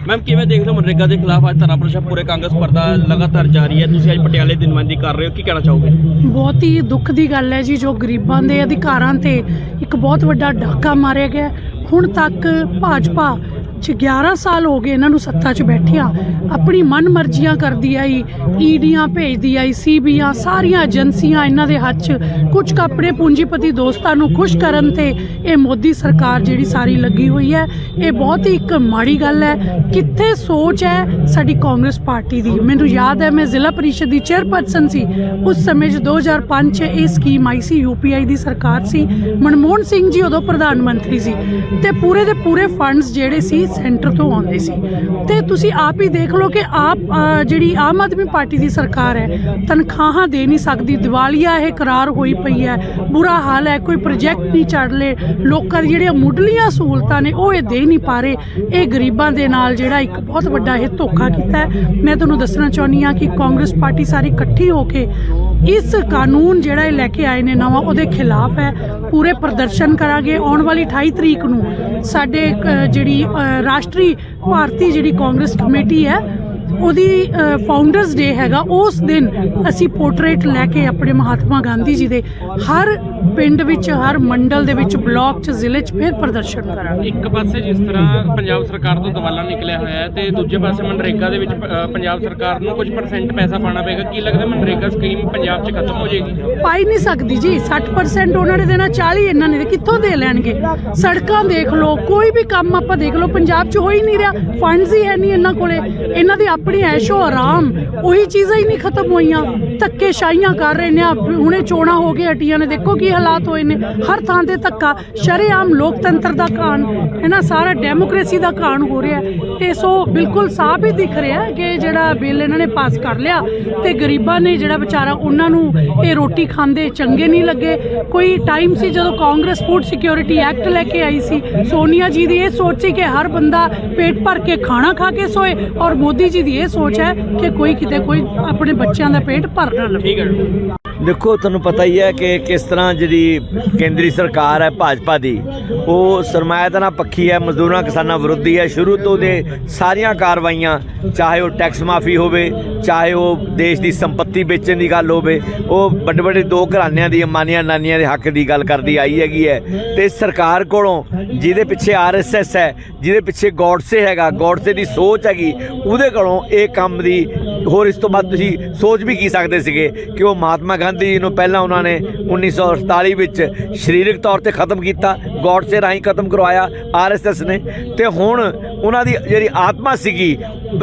ਮੈਮ ਕਿਵੇਂ ਦੇਖਦੇ ਹੋ ਮਨਰੇਗਾ ਦੇ ਖਿਲਾਫ ਅੱਜ ਧਰਨਾ ਪ੍ਰਦਰਸ਼ਨ? ਪੂਰੇ ਕਾਂਗਰਸ ਪਰਦਾ ਲਗਾਤਾਰ ਜਾਰੀ ਹੈ। ਤੁਸੀਂ ਅੱਜ ਪਟਿਆਲੇ ਦਿਨਬੰਦੀ ਕਰ ਰਹੇ ਹੋ। ਕੀ ਕਹਿਣਾ ਚਾਹੋਗੇ? ਬਹੁਤ ਹੀ ਦੁੱਖ ਦੀ ਗੱਲ ਹੈ ਜੀ ਜੋ ਗਰੀਬਾਂ ਦੇ ਅਧਿਕਾਰਾਂ ਤੇ ਇੱਕ ਬਹੁਤ ਵੱਡਾ ਡਾਕਾ ਮਾਰਿਆ ਗਿਆ। ਹੁਣ ਤੱਕ ਭਾਜਪਾ 11 ਸਾਲ ਹੋ ਗਏ ਇਹਨਾਂ ਨੂੰ ਸੱਤਾ 'ਚ ਬੈਠਿਆਂ। ਆਪਣੀ ਮਨ ਮਰਜ਼ੀਆਂ ਕਰਦੀ ਆਈ ਈਡੀਆਂ ਭੇਜਦੀ ਆਈ ਸੀਬੀਆਂ ਸਾਰੀਆਂ ਏਜੰਸੀਆਂ ਇਹਨਾਂ ਦੇ ਹੱਥ 'ਚ। ਕੁਝ ਕੁ ਆਪਣੇ ਪੂੰਜੀਪਤੀ ਦੋਸਤਾਂ ਨੂੰ ਖੁਸ਼ ਕਰਨ ਤੇ ਇਹ ਮੋਦੀ ਸਰਕਾਰ ਜਿਹੜੀ ਸਾਰੀ ਲੱਗੀ ਹੋਈ ਹੈ, ਇਹ ਬਹੁਤ ਹੀ ਇੱਕ ਮਾੜੀ ਗੱਲ ਹੈ। ਕਿੱਥੇ ਸੋਚ ਹੈ ਸਾਡੀ ਕਾਂਗਰਸ ਪਾਰਟੀ ਦੀ? ਮੈਨੂੰ ਯਾਦ ਹੈ, ਮੈਂ ਜ਼ਿਲ੍ਹਾ ਪਰਿਸ਼ਦ ਦੀ ਚੇਅਰਪਰਸਨ ਸੀ। ਉਸ ਸਮੇਂ 'ਚ 2005 'ਚ ਇਹ ਸਕੀਮ ਆਈ ਸੀ ਯੂਪੀਆਈ ਦੀ ਸਰਕਾਰ ਸੀ। ਮਨਮੋਹਨ ਸਿੰਘ ਜੀ ਉਦੋਂ ਪ੍ਰਧਾਨ ਮੰਤਰੀ ਸੀ। ਤੇ ਪੂਰੇ ਦੇ ਪੂਰੇ ਫੰਡਸ ਜਿਹੜੇ ਸੀ ਸੈਂਟਰ ਤੋਂ ਆਉਂਦੇ ਸੀ। ਤੇ ਤੁਸੀਂ ਆਪ ਹੀ ਦੇਖ ਲਓ ਕਿ ਆਪ ਜਿਹੜੀ ਆਮ ਆਦਮੀ ਪਾਰਟੀ ਦੀ ਸਰਕਾਰ ਹੈ, ਤਨਖਾਹਾਂ ਦੇ ਨਹੀਂ ਸਕਦੀ, ਦਿਵਾਲੀਆ ਇਹ ਕਰਾਰ ਹੋਈ ਪਈ ਹੈ, ਬੁਰਾ ਹਾਲ ਹੈ, ਕੋਈ ਪ੍ਰੋਜੈਕਟ ਨਹੀਂ ਚੱਲ ਰਹੇ ਲੋਕਾਂ ਦੀ ਜਿਹੜੀਆਂ ਮੁੱਢਲੀਆਂ ਸਹੂਲਤਾਂ ਨੇ, ਉਹ ਇਹ ਦੇ ਨਹੀਂ ਪਾ ਰਹੇ। ਇਹ ਗਰੀਬਾਂ ਦੇ ਨਾਲ ਜਿਹੜਾ ਇੱਕ ਬਹੁਤ ਵੱਡਾ ਇਹ ਧੋਖਾ ਕੀਤਾ ਹੈ। ਮੈਂ ਤੁਹਾਨੂੰ ਦੱਸਣਾ ਚਾਹੁੰਦੀ ਹਾਂ ਕਿ ਕਾਂਗਰਸ ਪਾਰਟੀ ਸਾਰੀ ਇਕੱਠੀ ਹੋ ਕੇ ਇਸ ਕਾਨੂੰਨ ਜਿਹੜਾ ਇਹ ਲੈ ਕੇ ਆਏ ਨੇ ਨਵਾਂ, ਉਹਦੇ ਖਿਲਾਫ ਹੈ। ਪੂਰੇ ਪ੍ਰਦਰਸ਼ਨ ਕਰਾਂਗੇ। ਆਉਣ ਵਾਲੀ 28 ਤਰੀਕ ਨੂੰ ਸਾਡੇ ਜਿਹੜੀ ਰਾਸ਼ਟਰੀ ਭਾਰਤੀ ਜਿਹੜੀ ਕਾਂਗਰਸ ਕਮੇਟੀ ਹੈ ਉਹਦੀ ਫਾਊਂਡਰਸ ਡੇ ਹੈਗਾ ਉਸ ਦਿਨ ਅਸੀਂ ਪੋਰਟਰੇਟ ਲੈ ਕੇ ਆਪਣੇ ਮਹਾਤਮਾ ਗਾਂਧੀ ਜੀ ਦੇ ਹਰ ਪਿੰਡ ਵਿੱਚ ਹਰ ਮੰਡਲ ਦੇ ਵਿੱਚ ਬਲਾਕ 'ਚ ਜ਼ਿਲ੍ਹੇ 'ਚ ਫਿਰ ਪ੍ਰਦਰਸ਼ਨ ਕਰਾਂਗੇ। ਇੱਕ ਪਾਸੇ ਜਿਸ ਤਰ੍ਹਾਂ ਪੰਜਾਬ ਸਰਕਾਰ ਤੋਂ ਦਵਾਲਾ ਨਿਕਲਿਆ ਹੋਇਆ ਹੈ ਤੇ ਦੂਜੇ ਪਾਸੇ ਮਨਰੇਗਾ ਦੇ ਵਿੱਚ ਪੰਜਾਬ ਸਰਕਾਰ ਨੂੰ ਕੁਝ ਪਰਸੈਂਟ ਪੈਸਾ ਪਾਣਾ ਪਏਗਾ। ਕੀ ਲੱਗਦਾ ਮਨਰੇਗਾ ਸਕੀਮ ਪੰਜਾਬ 'ਚ ਖਤਮ ਹੋ ਜਾਏਗੀ? ਪਾਈ ਨਹੀਂ ਸਕਦੀ ਜੀ। 60% ਉਹਨਾਂ ਨੇ ਦੇਣਾ 40 ਇਹਨਾਂ ਨੇ ਕਿੱਥੋਂ ਦੇ ਲੈਣਗੇ? ਸੜਕਾਂ ਦੇਖ ਲਓ ਕੋਈ ਵੀ ਕੰਮ ਆਪਾਂ ਦੇਖ ਲਓ ਪੰਜਾਬ 'ਚ ਹੋ ਹੀ ਨਹੀਂ ਰਿਹਾ। ਫੰਡਸ ਹੀ ਹੈ ਨਹੀਂ ਇਹਨਾਂ ਕੋਲੇ। ਇਹਨਾਂ ਦੀ ਆਪਣੀ ਐਸ਼ੋ ਆਰਾਮ ਉਹੀ ਚੀਜ਼ਾਂ ਹੀ ਨਹੀਂ ਖਤਮ ਹੋਈਆਂ। ਧੱਕੇਸ਼ਾਹੀਆਂ ਕਰ ਰਹੇ ਨੇ। ਆਹ ਹੁਣੇ ਚੋਣਾ ਹੋ ਕੇ ਹਟੀਆਂ ਨੇ। ਦੇਖੋ ਕੀ ਹਾਲਾਤ ਹੋਏ ਨੇ। ਹਰ ਥਾਂ ਤੇ ਧੱਕਾ। ਸ਼ਰੇਆਮ ਲੋਕਤੰਤਰ ਦਾ ਕਾਨ ਹੈ ਨਾ ਸਾਰਾ ਡੈਮੋਕ੍ਰੇਸੀ ਦਾ ਕਾਨ ਹੋ ਰਿਹਾ ਹੈ। ਤੇ ਸੋ ਬਿਲਕੁਲ ਸਾਫ਼ ਹੀ ਦਿਖ ਰਿਹਾ ਕਿ ਜਿਹੜਾ ਬਿੱਲ ਇਹਨਾਂ ਨੇ ਪਾਸ ਕਰ ਲਿਆ ਤੇ ਗਰੀਬਾਂ ਨੇ ਜਿਹੜਾ ਵਿਚਾਰਾ ਉਹਨਾਂ ਨੂੰ ਇਹ ਰੋਟੀ ਖਾਂਦੇ ਚੰਗੇ ਨਹੀਂ ਲੱਗੇ। ਕੋਈ ਟਾਈਮ ਸੀ ਜਦੋਂ ਕਾਂਗਰਸ ਫੂਡ ਸਿਕਿਉਰਿਟੀ ਐਕਟ ਲੈ ਕੇ ਆਈ ਸੀ। ਸੋਨੀਆ ਜੀ ਦੀ ਇਹ ਸੋਚ ਸੀ ਕਿ ਹਰ ਬੰਦਾ ਪੇਟ ਭਰ ਕੇ ਖਾਣਾ ਖਾ ਕੇ ਸੋਏ ਔਰ ਮੋਦੀ ਜੀ ਦੀ ਇਹ ਸੋਚ ਹੈ ਕਿ ਕੋਈ ਕਿਤੇ ਕੋਈ ਆਪਣੇ ਬੱਚਿਆਂ ਦਾ ਪੇਟ ਭਰ ਨਾ ਲਵੇ। ਠੀਕ ਹੈ। ਦੇਖੋ, ਤੁਹਾਨੂੰ ਪਤਾ ਹੀ ਹੈ ਕਿ ਕਿਸ ਤਰ੍ਹਾਂ ਜਿਹੜੀ ਕੇਂਦਰੀ ਸਰਕਾਰ ਹੈ ਭਾਜਪਾ ਦੀ, ਉਹ ਸਰਮਾਇਦਾਨਾ ਪੱਖੀ ਹੈ, ਮਜ਼ਦੂਰਾਂ ਕਿਸਾਨਾਂ ਵਿਰੋਧੀ ਹੈ। ਸ਼ੁਰੂ ਤੋਂ ਦੇ ਸਾਰੀਆਂ ਕਾਰਵਾਈਆਂ, ਚਾਹੇ ਉਹ ਟੈਕਸ ਮਾਫੀ ਹੋਵੇ, ਚਾਹੇ ਉਹ ਦੇਸ਼ ਦੀ ਸੰਪਤੀ ਵੇਚਣ ਦੀ ਗੱਲ ਹੋਵੇ, ਉਹ ਵੱਡੇ ਵੱਡੇ ਦੋ ਘਰਾਣਿਆਂ ਦੀ ਅਮਾਨੀਆਂ ਨਾਨੀਆਂ ਦੇ ਹੱਕ ਦੀ ਗੱਲ ਕਰਦੀ ਆਈ ਹੈਗੀ ਹੈ। ਤੇ ਸਰਕਾਰ ਕੋਲੋਂ ਜਿਹਦੇ ਪਿੱਛੇ ਆਰਐਸਐਸ ਹੈ, ਜਿਹਦੇ ਪਿੱਛੇ ਗੌਡਸੇ ਹੈਗਾ, ਗੌਡਸੇ ਦੀ ਸੋਚ ਹੈਗੀ, ਉਹਦੇ ਕੋਲੋਂ ਇਹ ਕੰਮ ਦੀ, ਹੋਰ ਇਸ ਤੋਂ ਬਾਅਦ ਤੁਸੀਂ ਸੋਚ ਵੀ ਕੀ ਸਕਦੇ ਸੀਗੇ ਕਿ ਉਹ ਮਹਾਤਮਾ ਗਾਂਧੀ ਜੀ ਨੂੰ ਪਹਿਲਾਂ ਉਹਨਾਂ ਨੇ 1948 ਵਿੱਚ ਸਰੀਰਕ ਤੌਰ ਤੇ ਖਤਮ ਕੀਤਾ ਗੌਡਸੇ ਰਾਹੀਂ ਖਤਮ ਕਰਵਾਇਆ ਆਰਐਸਐਸ ਨੇ। ਤੇ ਹੁਣ ਉਹਨਾਂ ਦੀ ਜਿਹੜੀ ਆਤਮਾ ਸੀਗੀ,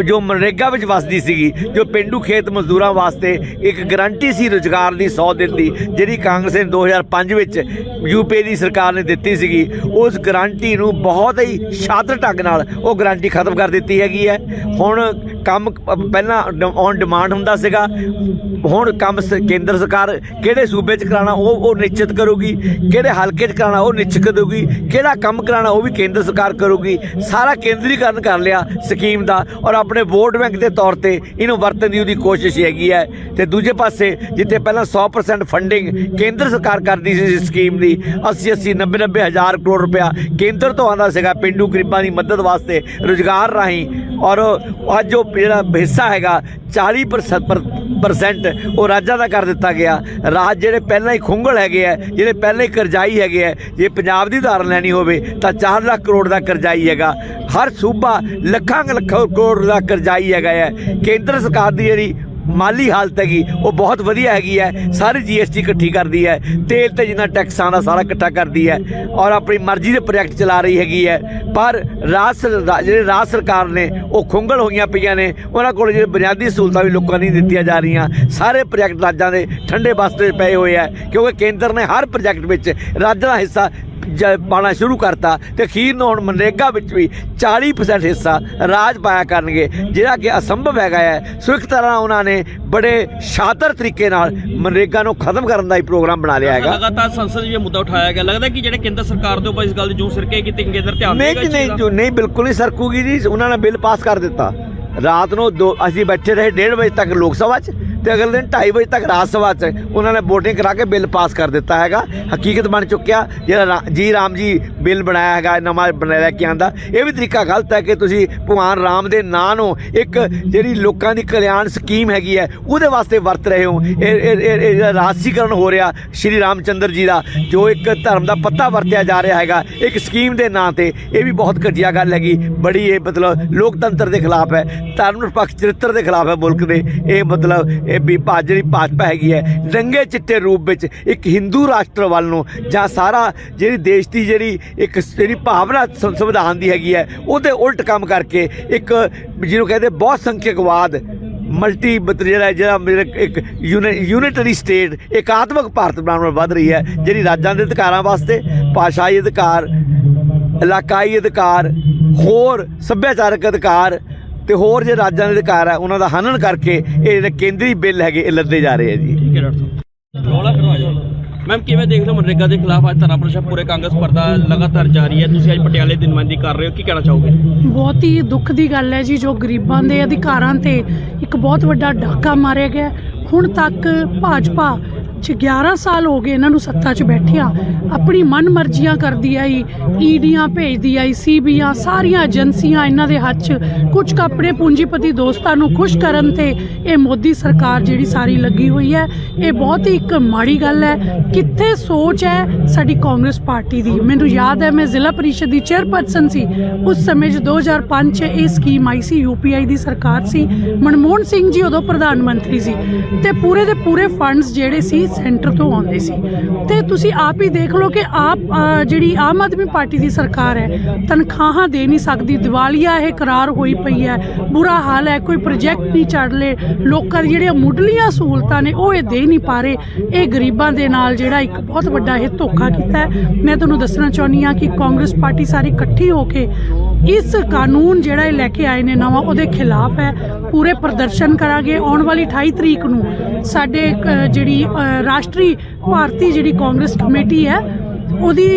ਜੋ ਮਨਰੇਗਾ ਵਿੱਚ ਵਸਦੀ ਸੀਗੀ, ਜੋ ਪਿੰਡੂ ਖੇਤ ਮਜ਼ਦੂਰਾਂ ਵਾਸਤੇ ਇੱਕ ਗਰੰਟੀ ਸੀ ਰੁਜ਼ਗਾਰ ਦੀ 100 ਦਿਨ ਦੀ, ਜਿਹੜੀ ਕਾਂਗਰਸ ਨੇ 2005 ਵਿੱਚ ਯੂਪੀ ਦੀ ਸਰਕਾਰ ਨੇ ਦਿੱਤੀ ਸੀਗੀ, ਉਸ ਗਰੰਟੀ ਨੂੰ ਬਹੁਤ ਹੀ ਸ਼ਾਤਰ ਢੰਗ ਨਾਲ ਉਹ ਗਰੰਟੀ ਖਤਮ ਕਰ ਦਿੱਤੀ ਹੈਗੀ ਹੈ। ਹੁਣ ਕੰਮ ਪ- ਪਹਿਲਾਂ ਔਨ ਡਿਮਾਂਡ ਹੁੰਦਾ ਸੀਗਾ। ਹੁਣ ਕੰਮ ਸ- ਕੇਂਦਰ ਸਰਕਾਰ ਕਿਹੜੇ ਸੂਬੇ 'ਚ ਕਰਾਉਣਾ, ਉਹ ਉਹ ਨਿਸ਼ਚਿਤ ਕਰੂਗੀ। ਕਿਹੜੇ ਹਲਕੇ 'ਚ ਕਰਾਉਣਾ, ਉਹ ਨਿਸ਼ਚਿਤ ਕਰੂਗੀ। ਕਿਹੜਾ ਕੰਮ ਕਰਾਉਣਾ, ਉਹ ਵੀ ਕੇਂਦਰ ਸਰਕਾਰ ਕਰੂਗੀ। ਸਾਰਾ ਕੇਂਦਰੀਕਰਨ ਕਰ ਲਿਆ ਸਕੀਮ ਦਾ ਔਰ ਆਪਣੇ ਵੋਟ ਬੈਂਕ ਦੇ ਤੌਰ ਤੇ ਇਹਨੂੰ ਵਰਤਣ ਦੀ ਉਹਦੀ ਕੋਸ਼ਿਸ਼ ਹੈਗੀ ਹੈ। ਤੇ ਦੂਜੇ ਪਾਸੇ ਜਿੱਥੇ ਪਹਿਲਾਂ 100% ਫੰਡਿੰਗ ਕੇਂਦਰ ਸਰਕਾਰ ਕਰਦੀ ਸੀ ਸਕੀਮ ਦੀ 80 80 90 90 ਹਜ਼ਾਰ ਕਰੋੜ ਰੁਪਇਆ ਕੇਂਦਰ ਤੋਂ ਆਉਂਦਾ ਸੀਗਾ। ਪਿੰਡੂ ਗਰੀਬਾਂ ਦੀ ਮਦਦ ਵਾਸਤੇ ਰੁਜ਼ਗਾਰ ਰਾਹੀਂ ਔਰ ਅੱਜ ਉਹ ਜਿਹੜਾ ਹਿੱਸਾ ਹੈਗਾ 40% ਉਹ ਰਾਜਾਂ ਦਾ ਕਰ ਦਿੱਤਾ ਗਿਆ। ਰਾਜ ਜਿਹੜੇ ਪਹਿਲਾਂ ਹੀ ਖੁੰਗਲ ਹੈਗੇ ਆ, ਜਿਹੜੇ ਪਹਿਲਾਂ ਹੀ ਕਰਜ਼ਾਈ ਹੈਗੇ ਆ, ਜੇ ਪੰਜਾਬ ਦੀ ਉਦਾਹਰਨ ਲੈਣੀ ਹੋਵੇ, ਤਾਂ 4 ਲੱਖ ਕਰੋੜ ਦਾ ਕਰਜ਼ਾਈ ਹੈਗਾ। ਹਰ ਸੂਬਾ ਲੱਖਾਂ ਲੱਖਾਂ ਕਰੋੜ ਦਾ ਕਰਜ਼ਾਈ ਹੈਗਾ ਹੈ ਕੇਂਦਰ ਸਰਕਾਰ ਦੀ ਜਿਹੜੀ ਮਾਲੀ ਹਾਲਤ ਹੈਗੀ, ਉਹ ਬਹੁਤ ਵਧੀਆ ਹੈਗੀ ਹੈ, ਸਾਰੀ ਜੀਐਸਟੀ ਇਕੱਠੀ ਕਰਦੀ ਹੈ, ਤੇਲ ਤੇ ਜਿੰਨਾ ਟੈਕਸ ਆਉਂਦਾ ਸਾਰਾ ਇਕੱਠਾ ਕਰਦੀ ਹੈ ਔਰ ਆਪਣੀ ਮਰਜ਼ੀ ਦੇ ਪ੍ਰੋਜੈਕਟ ਚਲਾ ਰਹੀ ਹੈਗੀ ਹੈ, ਪਰ ਰਾਜ ਸਰ- ਰਾ- ਜਿਹੜੇ ਰਾਜ ਸਰਕਾਰ ਨੇ, ਉਹ ਖੁੰਗਲ ਹੋਈਆਂ ਪਈਆਂ ਨੇ, ਉਹਨਾਂ ਕੋਲ ਜਿਹੜੇ ਬੁਨਿਆਦੀ ਸਹੂਲਤਾਂ ਵੀ ਲੋਕਾਂ ਨੂੰ ਨਹੀਂ ਦਿੱਤੀਆਂ ਜਾ ਰਹੀਆਂ, ਸਾਰੇ ਪ੍ਰੋਜੈਕਟ ਰਾਜਾਂ ਦੇ ਠੰਡੇ ਬਸਤੇ ਪਏ ਹੋਏ ਆ ਕਿਉਂਕਿ ਕੇਂਦਰ ਨੇ ਹਰ ਪ੍ਰੋਜੈਕਟ ਵਿੱਚ ਰਾਜਾਂ ਦਾ ਹਿੱਸਾ ਜ- ਪਾਉਣਾ ਸ਼ੁਰੂ ਕਰਤਾ ਤੇ ਅਖੀਰ ਨੂੰ ਹੁਣ ਮਨਰੇਗਾ ਵਿੱਚ ਵੀ 40% ਹਿੱਸਾ ਰਾਜ ਪਾਇਆ ਕਰਨਗੇ। ਜਿਹੜਾ ਕਿ ਅਸੰਭਵ ਹੈਗਾ ਹੈ। ਸੋ ਇੱਕ ਤਰ੍ਹਾਂ ਉਹਨਾਂ ਨੇ ਬੜੇ ਸ਼ਾਤਰ ਤਰੀਕੇ ਨਾਲ ਮਨਰੇਗਾ ਨੂੰ ਖਤਮ ਕਰਨ ਦਾ ਹੀ ਪ੍ਰੋਗਰਾਮ ਬਣਾ ਲਿਆ ਹੈਗਾ। ਲਗਾਤਾਰ ਸੰਸਦ ਵਿੱਚ ਇਹ ਮੁੱਦਾ ਉਠਾਇਆ ਗਿਆ। ਲੱਗਦਾ ਕਿ ਜਿਹੜੇ ਕੇਂਦਰ ਸਰਕਾਰ ਦੇ ਉੱਪਰ ਇਸ ਗੱਲ ਦੀ ਜੂ ਸਿਰਕੇ ਕੀਤੀ ਕੇਂਦਰ ਧਿਆਨ ਨਹੀਂ ਦੇਗਾ ਨਹੀਂ ਚੀਜ਼ ਜੋ ਨਹੀਂ ਬਿਲਕੁਲ ਨਹੀਂ ਸਰਕੂਗੀ ਜੀ। ਉਹਨਾਂ ਨੇ ਬਿੱਲ ਪਾਸ ਕਰ ਦਿੱਤਾ। ਰਾਤ ਨੂੰ ਅਸੀਂ ਬੈਠੇ ਰਹੇ 1:30 ਵਜੇ ਤੱਕ ਲੋਕ ਸਭਾ 'ਚ। ਤੇ ਅਗਲੇ ਦਿਨ 2:30 ਵਜੇ ਤੱਕ ਰਾਜ ਸਭਾ 'ਚ ਉਹਨਾਂ ਨੇ VOTING ਕਰਾ ਕੇ ਬਿੱਲ ਪਾਸ ਕਰ ਦਿੱਤਾ ਹੈਗਾ। ਹਕੀਕਤ ਬਣ ਚੁੱਕਿਆ, ਜਿਹੜਾ ਰਾ- ਜੀ ਰਾਮ ਜੀ ਬਿੱਲ ਬਣਾਇਆ ਹੈਗਾ ਨਵਾਂ ਬਣਾ, ਲੈ ਕੇ ਆਂਦਾ। ਇਹ ਵੀ ਤਰੀਕਾ ਗਲਤ ਹੈ ਕਿ ਤੁਸੀਂ ਭਗਵਾਨ ਰਾਮ ਦੇ ਨਾਂ ਨੂੰ ਇੱਕ ਜਿਹੜੀ ਲੋਕਾਂ ਦੀ ਕਲਿਆਣ ਸਕੀਮ ਹੈਗੀ ਹੈ, ਉਹਦੇ ਵਾਸਤੇ ਵਰਤ ਰਹੇ ਹੋ। ਇਹ ਰਾਜਸੀਕਰਨ ਹੋ ਰਿਹਾ ਸ਼੍ਰੀ ਰਾਮਚੰਦਰ ਜੀ ਦਾ, ਜੋ ਇੱਕ ਧਰਮ ਦਾ ਪੱਤਾ ਵਰਤਿਆ ਜਾ ਰਿਹਾ ਹੈਗਾ, ਇੱਕ ਸਕੀਮ ਦੇ ਨਾਂ ਤੇ, ਇਹ ਵੀ ਬਹੁਤ ਘਟੀਆ ਗੱਲ ਹੈਗੀ। ਬੜੀ ਇਹ ਮਤਲਬ ਲੋਕਤੰਤਰ ਦੇ ਖਿਲਾਫ ਹੈ, ਧਰਮ ਨਿਰਪੱਖ ਚਰਿੱਤਰ ਦੇ ਖਿਲਾਫ ਹੈ ਮੁਲਕ ਦੇ। ਇਹ ਮਤਲਬ ਇਹ ਵੀ ਭਾ- ਜਿਹੜੀ ਭਾਜਪਾ ਹੈਗੀ ਹੈ ਰੰਗੇ ਚਿੱਟੇ ਰੂਪ ਵਿੱਚ ਇੱਕ ਹਿੰਦੂ ਰਾਸ਼ਟਰ ਵੱਲ ਨੂੰ ਜਾਂ ਸਾਰਾ ਜਿਹੜੀ ਦੇਸ਼ ਦੀ ਜਿਹੜੀ ਇੱਕ ਜਿਹੜੀ ਭਾਵਨਾ ਸ- ਸੰਵਿਧਾਨ ਦੀ ਹੈਗੀ ਹੈ, ਉਹਦੇ ਉਲਟ ਕੰਮ ਕਰਕੇ ਇੱਕ ਜਿਹਨੂੰ ਕਹਿੰਦੇ ਬਹੁਤ ਸੰਖਿਅਕਵਾਦ ਮਲਟੀ ਮਤਲਬ ਜਿਹੜਾ ਜਿਹੜਾ ਮੇਰੇ ਇੱਕ ਯੂਨਿਟਰੀ ਸਟੇਟ, ਇਕਾਤਮਕ ਭਾਰਤ ਬਣਾਉਣ ਵੱਲ ਵੱਧ ਰਹੀ ਹੈ, ਜਿਹੜੀ ਰਾਜਾਂ ਦੇ ਅਧਿਕਾਰਾਂ ਵਾਸਤੇ, ਭਾਸ਼ਾਈ ਅਧਿਕਾਰ, ਇਲਾਕਾਈ ਅਧਿਕਾਰ, ਹੋਰ ਸੱਭਿਆਚਾਰਕ ਅਧਿਕਾਰ ਤੇ ਹੋਰ ਜੇ ਰਾਜਾਂ ਦੇ ਅਧਿਕਾਰ ਹੈ ਉਹਨਾਂ ਦਾ ਹਨਨ ਕਰਕੇ ਇਹ ਜਿਹੜੇ ਕੇਂਦਰੀ ਬਿੱਲ ਹੈਗੇ ਇਹ ਲੱਦੇ ਜਾ ਰਹੇ ਆ ਜੀ। ਠੀਕ ਹੈ ਡਾਕਟਰ ਸਾਹਿਬ। ਰੋਲਾ ਕਰਵਾ ਜਾਓ ਮੈਮ ਕਿਵੇਂ ਦੇਖਦੇ ਹੋ ਮਨਰੇਗਾ ਦੇ ਖਿਲਾਫ ਅੱਜ ਧਰਨਾ ਪ੍ਰਦਰਸ਼ਨ? ਪੂਰੇ ਕਾਂਗਰਸ ਪਰਦਾ ਲਗਾਤਾਰ ਜਾਰੀ ਹੈ। ਤੁਸੀਂ ਅੱਜ ਪਟਿਆਲੇ ਦੀ ਨੁਮਾਇੰਦਗੀ ਕਰ ਰਹੇ ਹੋ। ਕੀ ਕਹਿਣਾ ਚਾਹੋਗੇ? ਬਹੁਤ ਹੀ ਦੁੱਖ ਦੀ ਗੱਲ ਹੈ ਜੀ ਜੋ ਗਰੀਬਾਂ ਦੇ ਅਧਿਕਾਰਾਂ ਤੇ ਇੱਕ ਬਹੁਤ ਵੱਡਾ ਡਾਕਾ ਮਾਰਿਆ ਗਿਆ ਹੁਣ ਤੱਕ ਭਾਜਪਾ 11 ਸਾਲ ਹੋ ਗਏ ਇਹਨਾਂ ਨੂੰ ਸੱਤਾ 'ਚ ਬੈਠਿਆਂ, ਆਪਣੀ ਮਨਮਰਜ਼ੀਆਂ ਕਰਦੀ ਆਈ ਈਡੀਆਂ ਭੇਜਦੀ ਆਈ ਸੀਬੀਆਂ ਸਾਰੀਆਂ ਏਜੰਸੀਆਂ ਇਹਨਾਂ ਦੇ ਹੱਥ 'ਚ, ਕੁਝ ਕੁ ਆਪਣੇ ਪੂੰਜੀਪਤੀ ਦੋਸਤਾਂ ਨੂੰ ਖੁਸ਼ ਕਰਨ ਤੇ ਇਹ ਮੋਦੀ ਸਰਕਾਰ ਜਿਹੜੀ ਸਾਰੀ ਲੱਗੀ ਹੋਈ ਹੈ, ਇਹ ਬਹੁਤ ਹੀ ਇੱਕ ਮਾੜੀ ਗੱਲ ਹੈ। ਕਿੱਥੇ ਸੋਚ ਹੈ ਸਾਡੀ ਕਾਂਗਰਸ ਪਾਰਟੀ ਦੀ? ਮੈਨੂੰ ਯਾਦ ਹੈ ਮੈਂ ਜ਼ਿਲ੍ਹਾ ਪਰਿਸ਼ਦ ਦੀ ਚੇਅਰਪਰਸਨ ਸੀ। ਉਸ ਸਮੇਂ 'ਚ 2005 'ਚ ਇਹ ਸਕੀਮ ਆਈ ਸੀ ਯੂਪੀਆਈ ਦੀ ਸਰਕਾਰ ਸੀ। ਮਨਮੋਹਨ ਸਿੰਘ ਜੀ ਉਦੋਂ ਪ੍ਰਧਾਨ ਮੰਤਰੀ ਸੀ। ਤੇ ਪੂਰੇ ਦੇ ਪੂਰੇ ਫੰਡਸ ਜਿਹੜੇ ਸੀ ਸੈਂਟਰ ਤੋਂ ਆਉਂਦੇ ਸੀ। ਤੇ ਤੁਸੀਂ ਆਪ ਹੀ ਦੇਖ ਲਓ ਕਿ ਆਪ ਜਿਹੜੀ ਆਮ ਆਦਮੀ ਪਾਰਟੀ ਦੀ ਸਰਕਾਰ ਹੈ, ਤਨਖਾਹਾਂ ਦੇ ਨਹੀਂ ਸਕਦੀ, ਦਿਵਾਲੀਆ ਇਹ ਕਰਾਰ ਹੋਈ ਪਈ ਹੈ, ਬੁਰਾ ਹਾਲ ਹੈ, ਕੋਈ ਪ੍ਰੋਜੈਕਟ ਨਹੀਂ ਚੜ ਰਹੇ ਲੋਕਾਂ ਦੀ ਜਿਹੜੀਆਂ ਮੁੱਢਲੀਆਂ ਸਹੂਲਤਾਂ ਨੇ, ਉਹ ਇਹ ਦੇ ਨਹੀਂ ਪਾ ਰਹੇ। ਇਹ ਗਰੀਬਾਂ ਦੇ ਨਾਲ ਜਿਹੜਾ ਇੱਕ ਬਹੁਤ ਵੱਡਾ ਇਹ ਧੋਖਾ ਕੀਤਾ ਹੈ। ਮੈਂ ਤੁਹਾਨੂੰ ਦੱਸਣਾ ਚਾਹੁੰਦੀ ਹਾਂ ਕਿ ਕਾਂਗਰਸ ਪਾਰਟੀ ਸਾਰੀ ਇਕੱਠੀ ਹੋ ਕੇ ਇਸ ਕਾਨੂੰਨ ਜਿਹੜਾ ਇਹ ਲੈ ਕੇ ਆਏ ਨੇ ਨਵਾਂ, ਉਹਦੇ ਖਿਲਾਫ ਹੈ। ਪੂਰੇ ਪ੍ਰਦਰਸ਼ਨ ਕਰਾਂਗੇ। ਆਉਣ ਵਾਲੀ 28 ਤਰੀਕ ਨੂੰ ਸਾਡੇ ਜਿਹੜੀ ਰਾਸ਼ਟਰੀ ਭਾਰਤੀ ਜਿਹੜੀ ਕਾਂਗਰਸ ਕਮੇਟੀ ਹੈ ਉਹਦੀ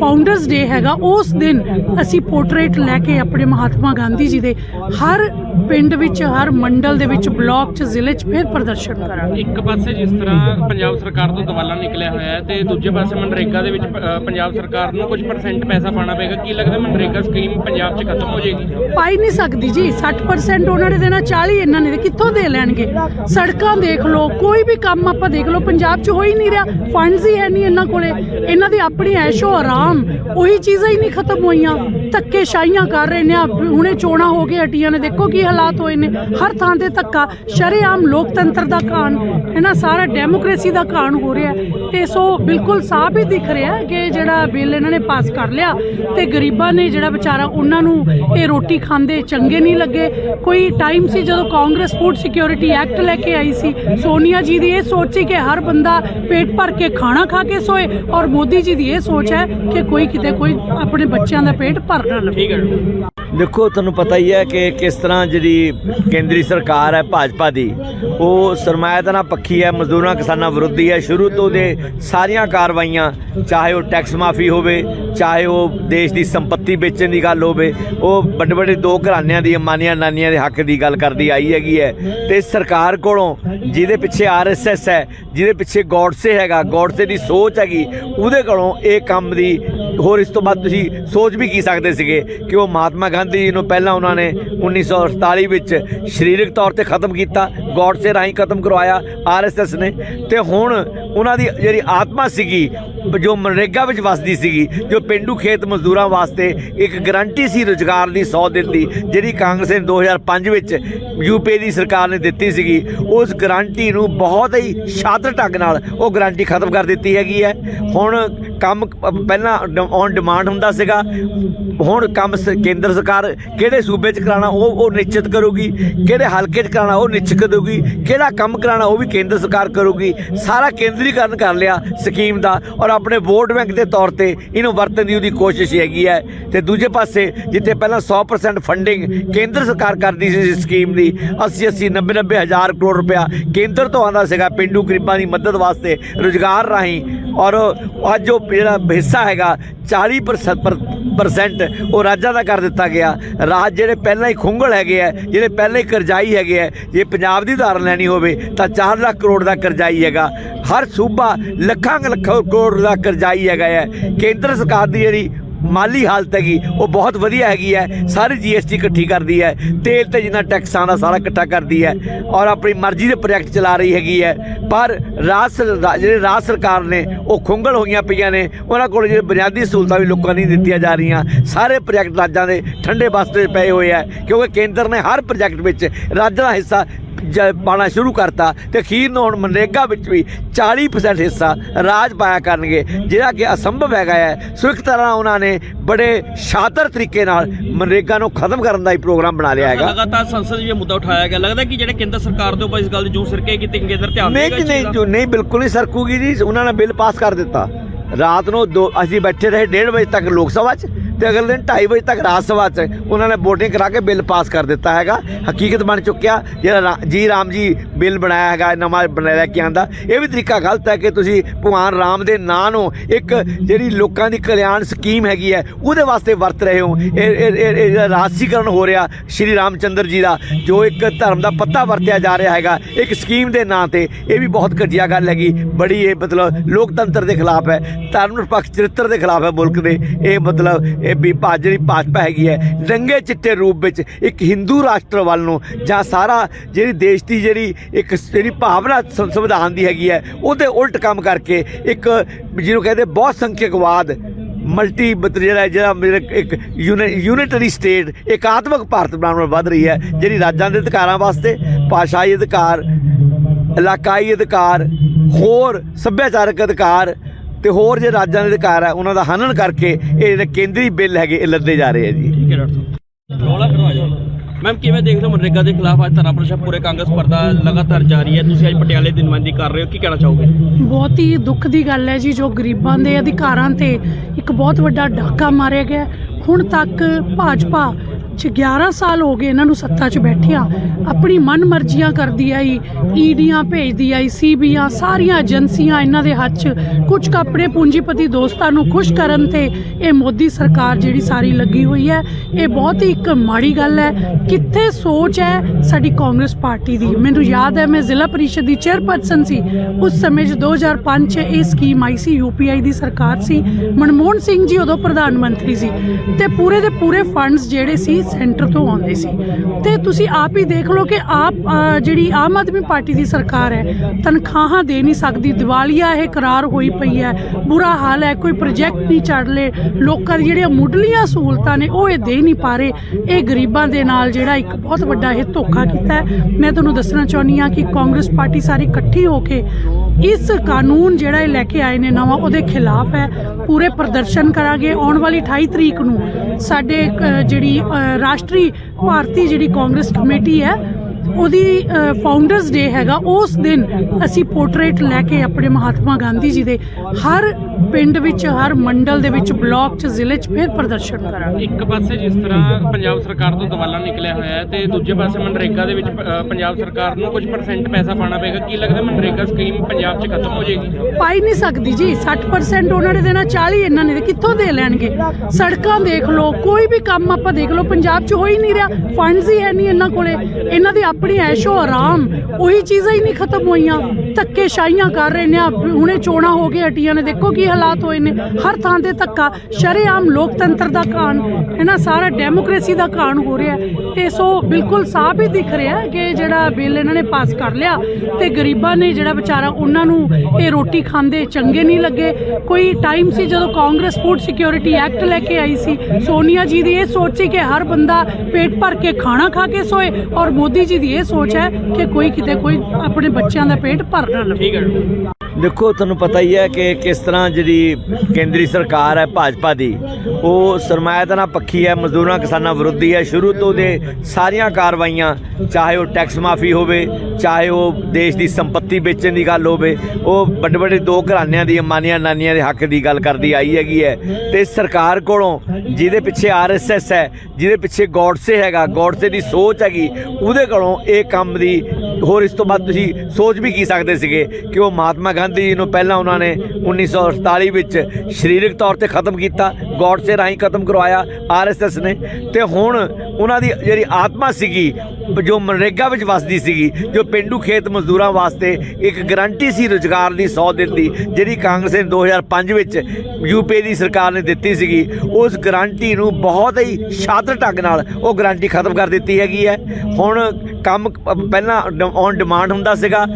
ਫਾਊਂਡਰਸ ਡੇ ਹੈਗਾ ਉਸ ਦਿਨ ਅਸੀਂ ਪੋਰਟਰੇਟ ਲੈ ਕੇ ਆਪਣੇ ਮਹਾਤਮਾ ਗਾਂਧੀ ਜੀ ਦੇ ਹਰ ਪਿੰਡ ਵਿੱਚ ਹਰ ਮੰਡਲ ਦੇ ਵਿੱਚ ਬਲਾਕ 'ਚ ਜ਼ਿਲ੍ਹੇ 'ਚ ਫਿਰ ਪ੍ਰਦਰਸ਼ਨ ਕਰਾਂਗੇ। ਇੱਕ ਪਾਸੇ ਜਿਸ ਤਰ੍ਹਾਂ ਪੰਜਾਬ ਸਰਕਾਰ ਤੋਂ ਦਵਾਲਾ ਨਿਕਲਿਆ ਹੋਇਆ ਹੈ ਤੇ ਦੂਜੇ ਪਾਸੇ ਮਨਰੇਗਾ ਦੇ ਵਿੱਚ ਪੰਜਾਬ ਸਰਕਾਰ ਨੂੰ ਕੁਝ ਪਰਸੈਂਟ ਪੈਸਾ ਪਾਣਾ ਪਏਗਾ। ਕੀ ਲੱਗਦਾ ਮਨਰੇਗਾ ਸਕੀਮ ਪੰਜਾਬ 'ਚ ਖਤਮ ਹੋ ਜਾਏਗੀ? ਪਾਈ ਨਹੀਂ ਸਕਦੀ ਜੀ। 60% ਉਹਨਾਂ ਨੇ ਦੇਣਾ 40 ਇਹਨਾਂ ਨੇ ਕਿੱਥੋਂ ਦੇ ਲੈਣਗੇ? ਸੜਕਾਂ ਦੇਖ ਲਓ ਕੋਈ ਵੀ ਕੰਮ ਆਪਾਂ ਦੇਖ ਲਓ ਪੰਜਾਬ 'ਚ ਹੋ ਹੀ ਨਹੀਂ ਰਿਹਾ। ਫੰਡਸ ਹੀ ਹੈ ਨਹੀਂ ਇਹਨਾਂ ਕੋਲੇ। ਇਹਨਾਂ ਦੀ ਆਪਣੀ ਐਸ਼ੋ ਆਰਾਮ। ਉਹੀ ਚੀਜ਼ਾਂ ਹੀ ਨਹੀਂ ਖਤਮ ਹੋਈਆਂ। ਧੱਕੇ ਸ਼ਾਹੀਆਂ ਕਰ ਰਹੇ ਨੇ ਹੁਣੇ ਚੋਣਾ ਹੋ ਕੇ ਹਟੀਆਂ ਨੇ। ਦੇਖੋ ਕੀ ਹਾਲਾਤ ਹੋਏ ਨੇ। ਹਰ ਥਾਂ ਤੇ ਧੱਕਾ। ਸ਼ਰੇਆਮ ਲੋਕਤੰਤਰ ਦਾ ਕਾਨ ਹੈ ਨਾ ਸਾਰਾ ਡੈਮੋਕ੍ਰੇਸੀ ਦਾ ਕਾਨ ਹੋ ਰਿਹਾ ਤੇ ਸੋ ਬਿਲਕੁਲ ਸਾਫ਼ ਹੀ ਦਿਖ ਰਿਹਾ ਕਿ ਜਿਹੜਾ ਬਿੱਲ ਇਹਨਾਂ ਨੇ ਪਾਸ ਕਰ ਲਿਆ ਤੇ ਗਰੀਬਾਂ ਨੇ ਜਿਹੜਾ ਵਿਚਾਰਾ, ਉਹਨਾਂ ਨੂੰ ਇਹ ਰੋਟੀ ਖਾਂਦੇ ਚੰਗੇ ਨਹੀਂ ਲੱਗੇ। ਕੋਈ ਟਾਈਮ ਸੀ ਜਦੋਂ ਕਾਂਗਰਸ ਫੂਡ ਸਿਕਿਉਰਿਟੀ ਐਕਟ ਲੈ ਕੇ ਆਈ ਸੀ। ਸੋਨੀਆ ਜੀ ਦੀ ਇਹ ਸੋਚ ਸੀ ਕਿ ਹਰ ਬੰਦਾ ਪੇਟ ਭਰ ਕੇ ਖਾਣਾ ਖਾ ਕੇ ਸੋਏ ਔਰ ਮੋਦੀ ਜੀ ਦੀ ਇਹ ਸੋਚ ਹੈ ਕਿ ਕੋਈ ਕਿਤੇ ਕੋਈ ਆਪਣੇ ਬੱਚਿਆਂ ਦਾ ਪੇਟ ਭਰ ਨਾ ਲਵੇ। ਠੀਕ ਹੈ। ਦੇਖੋ, ਤੁਹਾਨੂੰ ਪਤਾ ਹੀ ਹੈ ਕਿ ਕਿਸ ਤਰ੍ਹਾਂ ਜਿਹੜੀ ਕੇਂਦਰੀ ਸਰਕਾਰ ਹੈ ਭਾਜਪਾ ਦੀ, ਉਹ ਸਰਮਾਇਦਾਨਾ ਪੱਖੀ ਹੈ, ਮਜ਼ਦੂਰਾਂ ਕਿਸਾਨਾਂ ਵਿਰੋਧੀ ਹੈ ਸ਼ੁਰੂ ਤੋਂ ਦੇ ਸਾਰੀਆਂ ਕਾਰਵਾਈਆਂ, ਚਾਹੇ ਉਹ ਟੈਕਸ ਮਾਫੀ ਹੋਵੇ, ਚਾਹੇ ਉਹ ਦੇਸ਼ ਦੀ ਸੰਪਤੀ ਵੇਚਣ ਦੀ ਗੱਲ ਹੋਵੇ, ਉਹ ਵੱਡੇ ਵੱਡੇ ਦੋ ਘਰਾਣਿਆਂ ਦੀ ਅਮਾਨੀਆਂ ਨਾਨੀਆਂ ਦੇ ਹੱਕ ਦੀ ਗੱਲ ਕਰਦੀ ਆਈ ਹੈਗੀ ਹੈ। ਤੇ ਸਰਕਾਰ ਕੋਲੋਂ ਜਿਹਦੇ ਪਿੱਛੇ ਆਰਐਸਐਸ ਹੈ, ਜਿਹਦੇ ਪਿੱਛੇ ਗੌਡਸੇ ਹੈਗਾ, ਗੌਡਸੇ ਦੀ ਸੋਚ ਹੈਗੀ, ਉਹਦੇ ਕੋਲੋਂ ਇਹ ਕੰਮ ਦੀ, ਹੋਰ ਇਸ ਤੋਂ ਬਾਅਦ ਤੁਸੀਂ ਸੋਚ ਵੀ ਕੀ ਸਕਦੇ ਸੀਗੇ ਕਿ ਉਹ ਮਹਾਤਮਾ ਗਾਂਧੀ ਜੀ ਨੂੰ ਪਹਿਲਾਂ ਉਹਨਾਂ ਨੇ 1948 ਵਿੱਚ ਸਰੀਰਕ ਤੌਰ ਤੇ ਖਤਮ ਕੀਤਾ, ਗੌਡਸੇ ਰਾਹੀਂ ਖਤਮ ਕਰਵਾਇਆ ਆਰਐਸਐਸ ਨੇ। ਤੇ ਹੁਣ ਉਹਨਾਂ ਦੀ ਜਿਹੜੀ ਆਤਮਾ ਸੀਗੀ, ਜੋ ਮਨਰੇਗਾ ਵਿੱਚ ਵਸਦੀ ਸੀਗੀ, ਜੋ ਪਿੰਡੂ ਖੇਤ ਮਜ਼ਦੂਰਾਂ ਵਾਸਤੇ ਇੱਕ ਗਰੰਟੀ ਸੀ ਰੁਜ਼ਗਾਰ ਦੀ 100 ਦਿਨ ਦੀ, ਜਿਹੜੀ ਕਾਂਗਰਸ ਨੇ 2005 ਵਿੱਚ ਯੂਪੀ ਦੀ ਸਰਕਾਰ ਨੇ ਦਿੱਤੀ ਸੀਗੀ, ਉਸ ਗਰੰਟੀ ਨੂੰ ਬਹੁਤ ਹੀ ਸ਼ਾਤਰ ਢੰਗ ਨਾਲ ਉਹ ਗਰੰਟੀ ਖਤਮ ਕਰ ਦਿੱਤੀ ਹੈਗੀ ਹੈ। ਹੁਣ ਕੰਮ ਪ- ਪਹਿਲਾਂ ਔਨ ਡਿਮਾਂਡ ਹੁੰਦਾ ਸੀਗਾ, ਹੁਣ ਕੰਮ ਸ- ਕੇਂਦਰ ਸਰਕਾਰ ਕਿਹੜੇ ਸੂਬੇ 'ਚ ਕਰਾਉਣਾ ਉਹ ਉਹ ਨਿਸ਼ਚਿਤ ਕਰੂਗੀ, ਕਿਹੜੇ ਹਲਕੇ 'ਚ ਕਰਾਉਣਾ ਉਹ ਨਿਸ਼ਚਿਤ ਕਰੂਗੀ, ਕਿਹੜਾ ਕੰਮ ਕਰਾਉਣਾ ਉਹ ਵੀ ਕੇਂਦਰ ਸਰਕਾਰ ਕਰੂਗੀ, ਸਾਰਾ ਕੇਂਦਰੀਕਰਨ ਕਰ ਲਿਆ ਸਕੀਮ ਦਾ ਔਰ ਆਪਣੇ ਵੋਟ ਬੈਂਕ ਦੇ ਤੌਰ ਤੇ ਇਹਨੂੰ ਵਰਤਣ ਦੀ ਉਹਦੀ ਕੋਸ਼ਿਸ਼ ਹੈਗੀ ਹੈ। ਤੇ ਦੂਜੇ ਪਾਸੇ ਜਿੱਥੇ ਪਹਿਲਾਂ 100% ਫੰਡਿੰਗ ਕੇਂਦਰ ਸਰਕਾਰ ਕਰਦੀ ਸੀ ਇਸ ਸਕੀਮ ਦੀ 80 80 90 90 ਹਜ਼ਾਰ ਕਰੋੜ ਰੁਪਇਆ ਕੇਂਦਰ ਤੋਂ ਆਉਂਦਾ ਸੀਗਾ ਪਿੰਡੂ ਗਰੀਬਾਂ ਦੀ ਮਦਦ ਵਾਸਤੇ ਰੁਜ਼ਗਾਰ ਰਾਹੀਂ। ਔਰ ਅੱਜ ਉਹ ਜਿਹੜਾ ਹਿੱਸਾ ਹੈਗਾ 40% ਉਹ ਰਾਜਾਂ ਦਾ ਕਰ ਦਿੱਤਾ ਗਿਆ। ਰਾਜ ਜਿਹੜੇ ਪਹਿਲਾਂ ਹੀ ਖੁੰਗਲ ਹੈਗੇ ਆ, ਜਿਹੜੇ ਪਹਿਲਾਂ ਹੀ ਕਰਜ਼ਾਈ ਹੈਗੇ ਆ, ਜੇ ਪੰਜਾਬ ਦੀ ਉਦਾਹਰਨ ਲੈਣੀ ਹੋਵੇ ਤਾਂ 4 ਲੱਖ ਕਰੋੜ ਦਾ ਕਰਜ਼ਾਈ ਹੈਗਾ। ਹਰ ਸੂਬਾ ਲੱਖਾਂ ਲੱਖਾਂ ਕਰੋੜ ਦਾ ਕਰਜ਼ਾਈ ਹੈਗਾ ਹੈ। ਕੇਂਦਰ ਸਰਕਾਰ ਦੀ ਜਿਹੜੀ ਮਾਲੀ ਹਾਲਤ ਹੈਗੀ, ਉਹ ਬਹੁਤ ਵਧੀਆ ਹੈਗੀ ਹੈ। ਸਾਰੀ ਜੀਐਸਟੀ ਇਕੱਠੀ ਕਰਦੀ ਹੈ। ਤੇਲ ਤੇ ਜਿੰਨਾ ਟੈਕਸ ਆਉਂਦਾ ਸਾਰਾ ਇਕੱਠਾ ਕਰਦੀ ਹੈ ਔਰ ਆਪਣੀ ਮਰਜ਼ੀ ਦੇ ਪ੍ਰੋਜੈਕਟ ਚਲਾ ਰਹੀ ਹੈਗੀ ਹੈ। ਪਰ ਰਾਜ ਸਰ- ਰਾ- ਜਿਹੜੇ ਰਾਜ ਸਰਕਾਰ ਨੇ, ਉਹ ਖੁੰਗਲ ਹੋਈਆਂ ਪਈਆਂ ਨੇ। ਉਹਨਾਂ ਕੋਲ ਜਿਹੜੇ ਬੁਨਿਆਦੀ ਸਹੂਲਤਾਂ ਵੀ ਲੋਕਾਂ ਨੂੰ ਨਹੀਂ ਦਿੱਤੀਆਂ ਜਾ ਰਹੀਆਂ। ਸਾਰੇ ਪ੍ਰੋਜੈਕਟ ਰਾਜਾਂ ਦੇ ਠੰਡੇ ਬਸਤੇ ਪਏ ਹੋਏ ਆ ਕਿਉਂਕਿ ਕੇਂਦਰ ਨੇ ਹਰ ਪ੍ਰੋਜੈਕਟ ਵਿੱਚ ਰਾਜਾਂ ਦਾ ਹਿੱਸਾ ਜ- ਪਾਉਣਾ ਸ਼ੁਰੂ ਕਰਤਾ ਤੇ ਅਖੀਰ ਨੂੰ ਹੁਣ ਮਨਰੇਗਾ ਵਿੱਚ ਵੀ 40% ਹਿੱਸਾ ਰਾਜ ਪਾਇਆ ਕਰਨਗੇ। ਜਿਹੜਾ ਕਿ ਅਸੰਭਵ ਹੈਗਾ ਹੈ। ਸੋ ਇੱਕ ਤਰ੍ਹਾਂ ਉਹਨਾਂ ਨੇ ਬੜੇ ਸ਼ਾਤਰ ਤਰੀਕੇ ਨਾਲ ਮਨਰੇਗਾ ਨੂੰ ਖਤਮ ਕਰਨ ਦਾ ਹੀ ਪ੍ਰੋਗਰਾਮ ਬਣਾ ਲਿਆ ਹੈਗਾ। ਲਗਾਤਾਰ ਸੰਸਦ 'ਚ ਇਹ ਮੁੱਦਾ ਉਠਾਇਆ ਗਿਆ। ਲੱਗਦਾ ਕਿ ਜਿਹੜੇ ਕੇਂਦਰ ਸਰਕਾਰ ਦੇ ਉੱਪਰ ਇਸ ਗੱਲ ਦੀ ਜੂ ਸਿਰਕੇ ਕੀਤੀ ਕੇਂਦਰ ਧਿਆਨ ਨਹੀਂ ਇਸ ਨਹੀਂ? ਜੋ ਨਹੀਂ ਬਿਲਕੁਲ ਨਹੀਂ ਸਰਕੂਗੀ ਜੀ। ਉਹਨਾਂ ਨੇ ਬਿੱਲ ਪਾਸ ਕਰ ਦਿੱਤਾ। ਰਾਤ ਨੂੰ ਅਸੀਂ ਬੈਠੇ ਰਹੇ 1:30 ਵਜੇ ਤੱਕ ਲੋਕ ਸਭਾ 'ਚ। ਤੇ ਅਗਲੇ ਦਿਨ 2:30 ਵਜੇ ਤੱਕ ਰਾਜ ਸਭਾ 'ਚ ਉਹਨਾਂ ਨੇ VOTING ਕਰਾ ਕੇ ਬਿੱਲ ਪਾਸ ਕਰ ਦਿੱਤਾ ਹੈਗਾ। ਹਕੀਕਤ ਬਣ ਚੁੱਕਿਆ, ਜਿਹੜਾ ਰਾ- ਜੀ ਰਾਮ ਜੀ ਬਿੱਲ ਬਣਾਇਆ ਹੈਗਾ ਨਵਾਂ ਬਣਾ ਲੈ ਕੇ ਆਂਦਾ। ਇਹ ਵੀ ਤਰੀਕਾ ਗਲਤ ਹੈ ਕਿ ਤੁਸੀਂ ਭਗਵਾਨ ਰਾਮ ਦੇ ਨਾਂ ਨੂੰ ਇੱਕ ਜਿਹੜੀ ਲੋਕਾਂ ਦੀ ਕਲਿਆਣ ਸਕੀਮ ਹੈਗੀ ਹੈ, ਉਹਦੇ ਵਾਸਤੇ ਵਰਤ ਰਹੇ ਹੋ। ਇਹ ਇਹ- ਰਾਜਸੀਕਰਨ ਹੋ ਰਿਹਾ ਸ਼੍ਰੀ ਰਾਮਚੰਦਰ ਜੀ ਦਾ, ਜੋ ਇੱਕ ਧਰਮ ਦਾ ਪੱਤਾ ਵਰਤਿਆ ਜਾ ਰਿਹਾ ਹੈਗਾ, ਇੱਕ ਸਕੀਮ ਦੇ ਨਾਂ ਤੇ, ਇਹ ਵੀ ਬਹੁਤ ਘਟੀਆ ਗੱਲ ਹੈਗੀ। ਬੜੀ ਇਹ ਮਤਲਬ ਲੋਕਤੰਤਰ ਦੇ ਖਿਲਾਫ ਹੈ, ਧਰਮ ਨਿਰਪੱਖ ਚਰਿੱਤਰ ਦੇ ਖਿਲਾਫ ਹੈ ਮੁਲਕ ਦੇ। ਇਹ ਮਤਲਬ ਇਹ ਵੀ ਭਾ- ਜਿਹੜੀ ਭਾਜਪਾ ਹੈਗੀ ਹੈ। ਰੰਗੇ ਚਿੱਟੇ ਰੂਪ ਵਿੱਚ ਇੱਕ ਹਿੰਦੂ ਰਾਸ਼ਟਰ ਵੱਲ ਨੂੰ ਜਾਂ ਸਾਰਾ ਜਿਹੜੀ ਦੇਸ਼ ਦੀ ਜਿਹੜੀ ਇੱਕ ਜਿਹੜੀ ਭਾਵਨਾ ਸੰ- ਸੰਵਿਧਾਨ ਦੀ ਹੈਗੀ ਹੈ, ਉਹਦੇ ਉਲਟ ਕੰਮ ਕਰਕੇ ਇੱਕ ਜਿਹਨੂੰ ਕਹਿੰਦੇ ਬਹੁਤ ਸੰਖਿਅਕਵਾਦ ਮਲਟੀ ਮਤਲਬ ਜਿਹੜਾ ਜਿਹੜਾ ਮੇਰੇ ਇੱਕ ਯੂਨਿਟਰੀ ਸਟੇਟ, ਇਕਾਤਮਕ ਭਾਰਤ ਬਣਾਉਣ ਵੱਲ ਵੱਧ ਰਹੀ ਹੈ, ਜਿਹੜੀ ਰਾਜਾਂ ਦੇ ਅਧਿਕਾਰਾਂ ਵਾਸਤੇ ਭਾਸ਼ਾਈ ਅਧਿਕਾਰ, ਇਲਾਕਾਈ ਅਧਿਕਾਰ, ਹੋਰ ਸੱਭਿਆਚਾਰਕ ਅਧਿਕਾਰ ਤੇ ਹੋਰ ਜੇ ਰਾਜਾਂ ਦੇ ਅਧਿਕਾਰ ਹੈ ਉਹਨਾਂ ਦਾ ਹਨਨ ਕਰਕੇ ਇਹ ਜਿਹੜੇ ਕੇਂਦਰੀ ਬਿੱਲ ਹੈਗੇ ਇਹ ਲੱਦੇ ਜਾ ਰਹੇ ਆ ਜੀ। ਠੀਕ ਹੈ ਡਾਕਟਰ ਸਾਹਿਬ। ਰੌਲਾ ਕਰਵਾ ਜਾਓ ਮੈਮ ਕਿਵੇਂ ਦੇਖਦੇ ਹੋ ਮਨਰੇਗਾ ਦੇ ਖਿਲਾਫ ਅੱਜ ਧਰਨਾ ਪ੍ਰਦਰਸ਼ਨ? ਪੂਰੇ ਕਾਂਗਰਸ ਪਰਦਾ ਲਗਾਤਾਰ ਜਾਰੀ ਹੈ। ਤੁਸੀਂ ਅੱਜ ਪਟਿਆਲੇ ਦੀ ਨੁਮਾਇੰਦਗੀ ਕਰ ਰਹੇ ਹੋ। ਕੀ ਕਹਿਣਾ ਚਾਹੋਗੇ? ਬਹੁਤ ਹੀ ਦੁੱਖ ਦੀ ਗੱਲ ਹੈ ਜੀ ਜੋ ਗਰੀਬਾਂ ਦੇ ਅਧਿਕਾਰਾਂ ਤੇ ਇੱਕ ਬਹੁਤ ਵੱਡਾ ਡਾਕਾ ਮਾਰਿਆ ਗਿਆ। ਹੁਣ ਤੱਕ ਭਾਜਪਾ 11 ਸਾਲ ਹੋ ਗਏ ਇਹਨਾਂ ਨੂੰ ਸੱਤਾ 'ਚ ਬੈਠਿਆਂ, ਆਪਣੀ ਮਨਮਰਜ਼ੀਆਂ ਕਰਦੀ ਆਈ ਈਡੀਆਂ ਭੇਜਦੀ ਆਈ ਸੀਬੀਆਂ ਸਾਰੀਆਂ ਏਜੰਸੀਆਂ ਇਹਨਾਂ ਦੇ ਹੱਥ 'ਚ, ਕੁਝ ਕੁ ਆਪਣੇ ਪੂੰਜੀਪਤੀ ਦੋਸਤਾਂ ਨੂੰ ਖੁਸ਼ ਕਰਨ ਤੇ ਇਹ ਮੋਦੀ ਸਰਕਾਰ ਜਿਹੜੀ ਸਾਰੀ ਲੱਗੀ ਹੋਈ ਹੈ, ਇਹ ਬਹੁਤ ਹੀ ਇੱਕ ਮਾੜੀ ਗੱਲ ਹੈ। ਕਿੱਥੇ ਸੋਚ ਹੈ ਸਾਡੀ ਕਾਂਗਰਸ ਪਾਰਟੀ ਦੀ? ਮੈਨੂੰ ਯਾਦ ਹੈ ਮੈਂ ਜ਼ਿਲ੍ਹਾ ਪਰਿਸ਼ਦ ਦੀ ਚੇਅਰਪਰਸਨ ਸੀ। ਉਸ ਸਮੇਂ 'ਚ 2005 'ਚ ਇਹ ਸਕੀਮ ਆਈ ਸੀ ਯੂਪੀਆਈ ਦੀ ਸਰਕਾਰ ਸੀ। ਮਨਮੋਹਨ ਸਿੰਘ ਜੀ ਉਦੋਂ ਪ੍ਰਧਾਨ ਮੰਤਰੀ ਸੀ ਤੇ ਪੂਰੇ ਦੇ ਪੂਰੇ ਫੰਡਸ ਜਿਹੜੇ ਸੀ ਸੈਂਟਰ ਤੋਂ ਆਉਂਦੇ ਸੀ। ਤੇ ਤੁਸੀਂ ਆਪ ਹੀ ਦੇਖ ਲਓ ਕਿ ਆਪ ਜਿਹੜੀ ਆਮ ਆਦਮੀ ਪਾਰਟੀ ਦੀ ਸਰਕਾਰ ਹੈ, ਤਨਖਾਹਾਂ ਦੇ ਨਹੀਂ ਸਕਦੀ, ਦਿਵਾਲੀਆ ਇਹ ਕਰਾਰ ਹੋਈ ਪਈ ਹੈ, ਬੁਰਾ ਹਾਲ ਹੈ, ਕੋਈ ਪ੍ਰੋਜੈਕਟ ਨਹੀਂ ਚੱਲ ਰਹੇ ਲੋਕਾਂ ਦੀ ਜਿਹੜੀਆਂ ਮੁੱਢਲੀਆਂ ਸਹੂਲਤਾਂ ਨੇ, ਉਹ ਇਹ ਦੇ ਨਹੀਂ ਪਾ ਰਹੇ। ਇਹ ਗਰੀਬਾਂ ਦੇ ਨਾਲ ਜਿਹੜਾ ਇੱਕ ਬਹੁਤ ਵੱਡਾ ਇਹ ਧੋਖਾ ਕੀਤਾ ਹੈ। ਮੈਂ ਤੁਹਾਨੂੰ ਦੱਸਣਾ ਚਾਹੁੰਦੀ ਹਾਂ ਕਿ ਕਾਂਗਰਸ ਪਾਰਟੀ ਸਾਰੀ ਇਕੱਠੀ ਹੋ ਕੇ ਇਸ ਕਾਨੂੰਨ ਜਿਹੜਾ ਇਹ ਲੈ ਕੇ ਆਏ ਨੇ ਨਵਾਂ, ਉਹਦੇ ਖਿਲਾਫ ਹੈ। ਪੂਰੇ ਪ੍ਰਦਰਸ਼ਨ ਕਰਾਂਗੇ। ਆਉਣ ਵਾਲੀ 28 ਤਰੀਕ ਨੂੰ ਸਾਡੇ ਜਿਹੜੀ ਰਾਸ਼ਟਰੀ ਭਾਰਤੀ ਜਿਹੜੀ ਕਾਂਗਰਸ ਕਮੇਟੀ ਹੈ ਉਹਦੀ ਫਾਊਂਡਰਸ ਡੇ ਹੈਗਾ ਉਸ ਦਿਨ ਅਸੀਂ ਪੋਰਟਰੇਟ ਲੈ ਕੇ ਆਪਣੇ ਮਹਾਤਮਾ ਗਾਂਧੀ ਜੀ ਦੇ ਹਰ ਪਿੰਡ ਵਿੱਚ ਹਰ ਮੰਡਲ ਦੇ ਵਿੱਚ ਬਲਾਕ 'ਚ ਜ਼ਿਲ੍ਹੇ 'ਚ ਫਿਰ ਪ੍ਰਦਰਸ਼ਨ ਕਰਾਂਗੇ। ਇੱਕ ਪਾਸੇ ਜਿਸ ਤਰ੍ਹਾਂ ਪੰਜਾਬ ਸਰਕਾਰ ਤੋਂ ਦਵਾਲਾ ਨਿਕਲਿਆ ਹੋਇਆ ਹੈ ਤੇ ਦੂਜੇ ਪਾਸੇ ਮਨਰੇਗਾ ਦੇ ਵਿੱਚ ਪੰਜਾਬ ਸਰਕਾਰ ਨੂੰ ਕੁਝ ਪਰਸੈਂਟ ਪੈਸਾ ਪਾਣਾ ਪਏਗਾ। ਕੀ ਲੱਗਦਾ ਮਨਰੇਗਾ ਸਕੀਮ ਪੰਜਾਬ 'ਚ ਖਤਮ ਹੋ ਜਾਏਗੀ? ਪਾਈ ਨਹੀਂ ਸਕਦੀ ਜੀ। 60% ਉਹਨਾਂ ਨੇ ਦੇਣਾ 40 ਇਹਨਾਂ ਨੇ ਕਿੱਥੋਂ ਦੇ ਲੈਣਗੇ? ਸੜਕਾਂ ਦੇਖ ਲਓ ਕੋਈ ਵੀ ਕੰਮ ਆਪਾਂ ਦੇਖ ਲਓ ਪੰਜਾਬ 'ਚ ਹੋ ਹੀ ਨਹੀਂ ਰਿਹਾ। ਫੰਡਸ ਹੀ ਹੈ ਨਹੀਂ ਇਹਨਾਂ ਕੋਲੇ। ਇਹਨਾਂ ਦੀ ਆਪਣੀ ਐਸ਼ੋ ਆਰਾਮ, ਉਹੀ ਚੀਜ਼ਾਂ ਹੀ ਨਹੀਂ ਖਤਮ ਹੋਈਆਂ। ਧੱਕੇ ਸ਼ਾਹੀਆਂ ਕਰ ਰਹੇ ਨੇ ਹੁਣੇ ਚੋਣਾ ਹੋ ਕੇ ਹਟੀਆਂ ਨੇ, ਦੇਖੋ ਕੀ ਹਾਲਾਤ ਹੋਏ ਨੇ। ਹਰ ਥਾਂ ਤੇ ਧੱਕਾ, ਸ਼ਰੇਆਮ ਲੋਕਤੰਤਰ ਦਾ ਕਾਨ ਹੈ ਨਾ, ਸਾਰਾ ਡੈਮੋਕ੍ਰੇਸੀ ਦਾ ਕਾਨ ਹੋ ਰਿਹਾ ਤੇ ਸੋ ਬਿਲਕੁਲ ਸਾਫ਼ ਹੀ ਦਿਖ ਰਿਹਾ ਕਿ ਜਿਹੜਾ ਬਿੱਲ ਇਹਨਾਂ ਨੇ ਪਾਸ ਕਰ ਲਿਆ, ਤੇ ਗਰੀਬਾਂ ਨੇ ਜਿਹੜਾ ਵਿਚਾਰਾ, ਉਹਨਾਂ ਨੂੰ ਇਹ ਰੋਟੀ ਖਾਂਦੇ ਚੰਗੇ ਨਹੀਂ ਲੱਗੇ। ਕੋਈ ਟਾਈਮ ਸੀ ਜਦੋਂ ਕਾਂਗਰਸ ਫੂਡ ਸਿਕਿਉਰਿਟੀ ਐਕਟ ਲੈ ਕੇ ਆਈ ਸੀ। ਸੋਨੀਆ ਜੀ ਦੀ ਇਹ ਸੋਚ ਸੀ ਕਿ ਹਰ ਬੰਦਾ ਪੇਟ ਭਰ ਕੇ ਖਾਣਾ ਖਾ ਕੇ ਸੋਏ ਔਰ ਮੋਦੀ ਜੀ ਦੀ ਇਹ ਸੋਚ ਹੈ ਕਿ ਕੋਈ ਕਿਤੇ ਕੋਈ ਆਪਣੇ ਬੱਚਿਆਂ ਦਾ ਪੇਟ ਭਰ ਨਾ ਲਵੇ ਠੀਕ ਹੈ। ਦੇਖੋ, ਤੁਹਾਨੂੰ ਪਤਾ ਹੀ ਹੈ ਕਿ ਕਿਸ ਤਰ੍ਹਾਂ ਜਿਹੜੀ ਕੇਂਦਰੀ ਸਰਕਾਰ ਹੈ ਭਾਜਪਾ ਦੀ, ਉਹ ਸਰਮਾਇਦਾਨਾ ਪੱਖੀ ਹੈ, ਮਜ਼ਦੂਰਾਂ ਕਿਸਾਨਾਂ ਵਿਰੋਧੀ ਹੈ। ਸ਼ੁਰੂ ਤੋਂ ਦੇ ਸਾਰੀਆਂ ਕਾਰਵਾਈਆਂ, ਚਾਹੇ ਉਹ ਟੈਕਸ ਮਾਫੀ ਹੋਵੇ, ਚਾਹੇ ਉਹ ਦੇਸ਼ ਦੀ ਸੰਪਤੀ ਵੇਚਣ ਦੀ ਗੱਲ ਹੋਵੇ, ਉਹ ਵੱਡੇ ਵੱਡੇ ਦੋ ਘਰਾਣਿਆਂ ਦੀ ਅਮਾਨੀਆਂ ਨਾਨੀਆਂ ਦੇ ਹੱਕ ਦੀ ਗੱਲ ਕਰਦੀ ਆਈ ਹੈਗੀ ਹੈ। ਤੇ ਸਰਕਾਰ ਕੋਲੋਂ ਜਿਹਦੇ ਪਿੱਛੇ ਆਰਐਸਐਸ ਹੈ, ਜਿਹਦੇ ਪਿੱਛੇ ਗੌਡਸੇ ਹੈਗਾ, ਗੌਡਸੇ ਦੀ ਸੋਚ ਹੈਗੀ, ਉਹਦੇ ਕੋਲੋਂ ਇਹ ਕੰਮ ਦੀ ਹੋਰ ਇਸ ਤੋਂ ਬਾਅਦ ਤੁਸੀਂ ਸੋਚ ਵੀ ਕੀ ਸਕਦੇ ਸੀਗੇ ਕਿ ਉਹ ਮਹਾਤਮਾ ਗਾਂਧੀ ਜੀ ਨੂੰ ਪਹਿਲਾਂ ਉਹਨਾਂ ਨੇ 1948 ਵਿੱਚ ਸਰੀਰਕ ਤੌਰ ਤੇ ਖਤਮ ਕੀਤਾ। ਗੌਡਸੇ ਰਾਹੀਂ ਖਤਮ ਕਰਵਾਇਆ, ਆਰਐਸਐਸ ਨੇ। ਤੇ ਹੁਣ ਉਹਨਾਂ ਦੀ ਜਿਹੜੀ ਆਤਮਾ ਸੀਗੀ, ਜੋ ਮਨਰੇਗਾ ਵਿੱਚ ਵਸਦੀ ਸੀਗੀ, ਜੋ ਪਿੰਡੂ ਖੇਤ ਮਜ਼ਦੂਰਾਂ ਵਾਸਤੇ ਇੱਕ ਗਰੰਟੀ ਸੀ ਰੁਜ਼ਗਾਰ ਦੀ 100 ਦਿਨ ਦੀ, ਜਿਹੜੀ ਕਾਂਗਰਸ ਨੇ 2005 ਵਿੱਚ ਯੂਪੀ ਦੀ ਸਰਕਾਰ ਨੇ ਦਿੱਤੀ ਸੀਗੀ, ਉਸ ਗਰੰਟੀ ਨੂੰ ਬਹੁਤ ਹੀ ਸ਼ਾਤਰ ਢੰਗ ਨਾਲ ਉਹ ਗਰੰਟੀ ਖਤਮ ਕਰ ਦਿੱਤੀ ਹੈਗੀ ਹੈ। ਹੁਣ ਕੰਮ ਪ- ਪਹਿਲਾਂ ਔਨ ਡਿਮਾਂਡ ਹੁੰਦਾ ਸੀਗਾ,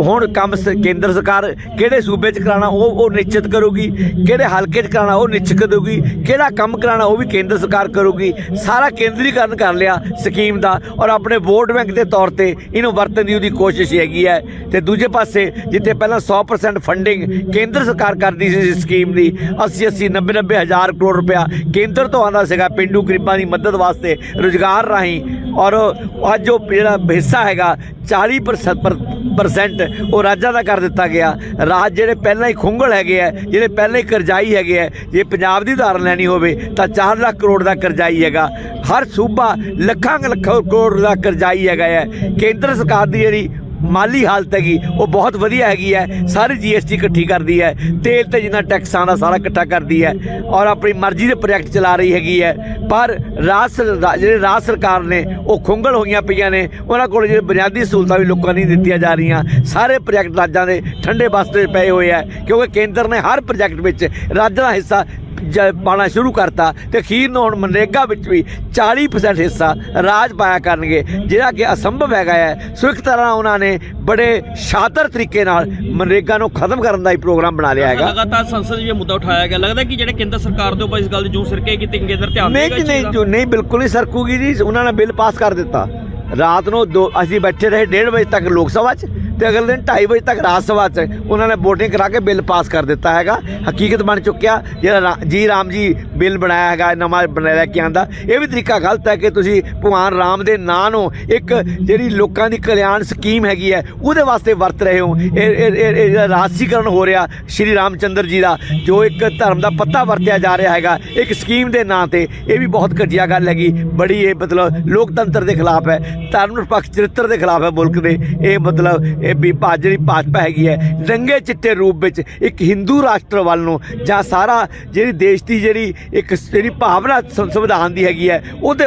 ਹੁਣ ਕੰਮ ਸ- ਕੇਂਦਰ ਸਰਕਾਰ ਕਿਹੜੇ ਸੂਬੇ 'ਚ ਕਰਾਉਣਾ ਉਹ ਉਹ ਨਿਸ਼ਚਿਤ ਕਰੂਗੀ, ਕਿਹੜੇ ਹਲਕੇ 'ਚ ਕਰਾਉਣਾ ਉਹ ਨਿਸ਼ਚਿਤ ਕਰੂਗੀ, ਕਿਹੜਾ ਕੰਮ ਕਰਾਉਣਾ ਉਹ ਵੀ ਕੇਂਦਰ ਸਰਕਾਰ ਕਰੂਗੀ, ਸਾਰਾ ਕੇਂਦਰ ਕੇਂਦਰੀਕਰਨ ਕਰ ਲਿਆ ਸਕੀਮ ਦਾ ਔਰ ਆਪਣੇ ਵੋਟ ਬੈਂਕ ਦੇ ਤੌਰ ਤੇ ਇਹਨੂੰ ਵਰਤਣ ਦੀ ਉਹਦੀ ਕੋਸ਼ਿਸ਼ ਹੈਗੀ ਹੈ। ਤੇ ਦੂਜੇ ਪਾਸੇ ਜਿੱਥੇ ਪਹਿਲਾਂ 100% ਫੰਡਿੰਗ ਕੇਂਦਰ ਸਰਕਾਰ ਕਰਦੀ ਸੀ ਇਸ ਸਕੀਮ ਦੀ 80 80 90 90 ਹਜ਼ਾਰ ਕਰੋੜ ਰੁਪਇਆ ਕੇਂਦਰ ਤੋਂ ਆਉਂਦਾ ਸੀਗਾ ਪਿੰਡੂ ਗਰੀਬਾਂ ਦੀ ਮਦਦ ਵਾਸਤੇ ਰੁਜ਼ਗਾਰ ਰਾਹੀਂ ਔਰ ਅੱਜ ਉਹ ਜਿਹੜਾ ਹਿੱਸਾ ਹੈਗਾ 40% ਉਹ ਰਾਜਾਂ ਦਾ ਕਰ ਦਿੱਤਾ ਗਿਆ। ਰਾਜ ਜਿਹੜੇ ਪਹਿਲਾਂ ਹੀ ਖੁੰਗਲ ਹੈਗੇ ਆ, ਜਿਹੜੇ ਪਹਿਲਾਂ ਹੀ ਕਰਜ਼ਾਈ ਹੈਗੇ ਆ, ਜੇ ਪੰਜਾਬ ਦੀ ਉਦਾਹਰਨ ਲੈਣੀ ਹੋਵੇ ਤਾਂ 4 ਲੱਖ ਕਰੋੜ ਦਾ ਕਰਜ਼ਾਈ ਹੈਗਾ। ਹਰ ਸੂਬਾ ਲੱਖਾਂ ਲੱਖਾਂ ਕਰੋੜ ਦਾ ਕਰਜ਼ਾਈ ਹੈਗਾ ਹੈ। ਕੇਂਦਰ ਸਰਕਾਰ ਦੀ ਜਿਹੜੀ ਮਾਲੀ ਹਾਲਤ ਹੈਗੀ, ਉਹ ਬਹੁਤ ਵਧੀਆ ਹੈਗੀ ਹੈ। ਸਾਰੀ ਜੀਐਸਟੀ ਇਕੱਠੀ ਕਰਦੀ ਹੈ। ਤੇਲ ਤੇ ਜਿੰਨਾ ਟੈਕਸਾਂ ਦਾ ਸਾਰਾ ਇਕੱਠਾ ਕਰਦੀ ਹੈ ਔਰ ਆਪਣੀ ਮਰਜ਼ੀ ਦੇ ਪ੍ਰੋਜੈਕਟ ਚਲਾ ਰਹੀ ਹੈਗੀ ਹੈ। ਪਰ ਰਾਜ ਸਰ- ਰਾ- ਜਿਹੜੇ ਰਾਜ ਸਰਕਾਰ ਨੇ, ਉਹ ਖੁੰਗਲ ਹੋਈਆਂ ਪਈਆਂ ਨੇ। ਉਹਨਾਂ ਕੋਲ ਜਿਹੜੇ ਬੁਨਿਆਦੀ ਸਹੂਲਤਾਂ ਵੀ ਲੋਕਾਂ ਨੂੰ ਨਹੀਂ ਦਿੱਤੀਆਂ ਜਾ ਰਹੀਆਂ। ਸਾਰੇ ਪ੍ਰੋਜੈਕਟ ਰਾਜਾਂ ਦੇ ਠੰਡੇ ਬਸਤੇ ਪਏ ਹੋਏ ਆ ਕਿਉਂਕਿ ਕੇਂਦਰ ਨੇ ਹਰ ਪ੍ਰੋਜੈਕਟ ਵਿੱਚ ਰਾਜ ਦਾ ਹਿੱਸਾ ਜ- ਪਾਉਣਾ ਸ਼ੁਰੂ ਕਰਤਾ ਤੇ ਅਖੀਰ ਨੂੰ ਹੁਣ ਮਨਰੇਗਾ ਵਿੱਚ ਵੀ 40% ਹਿੱਸਾ ਰਾਜ ਪਾਇਆ ਕਰਨਗੇ ਜਿਹੜਾ ਕਿ ਅਸੰਭਵ ਹੈਗਾ ਹੈ। ਸੋ ਇੱਕ ਤਰ੍ਹਾਂ ਉਹਨਾਂ ਨੇ ਬੜੇ ਸ਼ਾਤਰ ਤਰੀਕੇ ਨਾਲ ਮਨਰੇਗਾ ਨੂੰ ਖਤਮ ਕਰਨ ਦਾ ਹੀ ਪ੍ਰੋਗਰਾਮ ਬਣਾ ਲਿਆ ਹੈਗਾ। ਲਗਾਤਾਰ ਸੰਸਦ 'ਚ ਇਹ ਮੁੱਦਾ ਉਠਾਇਆ ਗਿਆ। ਲੱਗਦਾ ਕਿ ਜਿਹੜੇ ਕੇਂਦਰ ਸਰਕਾਰ ਦੇ ਉੱਪਰ ਇਸ ਗੱਲ ਦੀ ਜੋ ਸਿਰਕੇ ਕੀਤੀ ਕੇਂਦਰ ਧਿਆਨ ਨਹੀਂ ਦੇਗਾ ਨਹੀਂ ਦਾ? ਜੋ ਨਹੀਂ ਬਿਲਕੁਲ ਨਹੀਂ ਸਰਕੂਗੀ ਜੀ। ਉਹਨਾਂ ਨੇ ਬਿੱਲ ਪਾਸ ਕਰ ਦਿੱਤਾ। ਰਾਤ ਨੂੰ ਦੋ ਅਸੀਂ ਬੈਠੇ ਰਹੇ 1:30 ਵਜੇ ਤੱਕ ਲੋਕ ਸਭਾ 'ਚ। ਤੇ ਅਗਲੇ ਦਿਨ 2:30 ਵਜੇ ਤੱਕ ਰਾਜ ਸਭਾ 'ਚ ਉਹਨਾਂ ਨੇ VOTING ਕਰਾ ਕੇ ਬਿੱਲ ਪਾਸ ਕਰ ਦਿੱਤਾ ਹੈਗਾ। ਹਕੀਕਤ ਬਣ ਚੁੱਕਿਆ, ਜਿਹੜਾ ਰਾ- ਜੀ ਰਾਮ ਜੀ ਬਿੱਲ ਬਣਾਇਆ ਹੈਗਾ ਨਵਾਂ ਬਣਾ ਲੈ ਕੇ ਆਂਦਾ। ਇਹ ਵੀ ਤਰੀਕਾ ਗਲਤ ਹੈ ਕਿ ਤੁਸੀਂ ਭਗਵਾਨ ਰਾਮ ਦੇ ਨਾਂ ਨੂੰ ਇੱਕ ਜਿਹੜੀ ਲੋਕਾਂ ਦੀ ਕਲਿਆਣ ਸਕੀਮ ਹੈਗੀ ਹੈ, ਉਹਦੇ ਵਾਸਤੇ ਵਰਤ ਰਹੇ ਹੋ। ਇਹ, ਇਹ- ਰਾਜਸੀਕਰਨ ਹੋ ਰਿਹਾ ਸ਼੍ਰੀ ਰਾਮਚੰਦਰ ਜੀ ਦਾ, ਜੋ ਇੱਕ ਧਰਮ ਦਾ ਪੱਤਾ ਵਰਤਿਆ ਜਾ ਰਿਹਾ ਹੈਗਾ, ਇੱਕ ਸਕੀਮ ਦੇ ਨਾਂ ਤੇ, ਇਹ ਵੀ ਬਹੁਤ ਘਟੀਆ ਗੱਲ ਹੈਗੀ। ਬੜੀ ਇਹ ਮਤਲਬ ਲੋਕਤੰਤਰ ਦੇ ਖਿਲਾਫ ਹੈ, ਧਰਮ ਨਿਰਪੱਖ ਚਰਿੱਤਰ ਦੇ ਖਿਲਾਫ ਹੈ ਮੁਲਕ ਦੇ। ਇਹ ਮਤਲਬ ਇਹ ਵੀ ਭਾ- ਜਿਹੜੀ ਭਾਜਪਾ ਹੈਗੀ ਹੈ ਰੰਗੇ ਚਿੱਟੇ ਰੂਪ ਵਿੱਚ ਇੱਕ ਹਿੰਦੂ ਰਾਸ਼ਟਰ ਵੱਲ ਨੂੰ ਜਾਂ ਸਾਰਾ ਜਿਹੜੀ ਦੇਸ਼ ਦੀ ਜਿਹੜੀ ਇੱਕ ਜਿਹੜੀ ਭਾਵਨਾ ਸੰ- ਸੰਵਿਧਾਨ ਦੀ ਹੈਗੀ ਹੈ, ਉਹਦੇ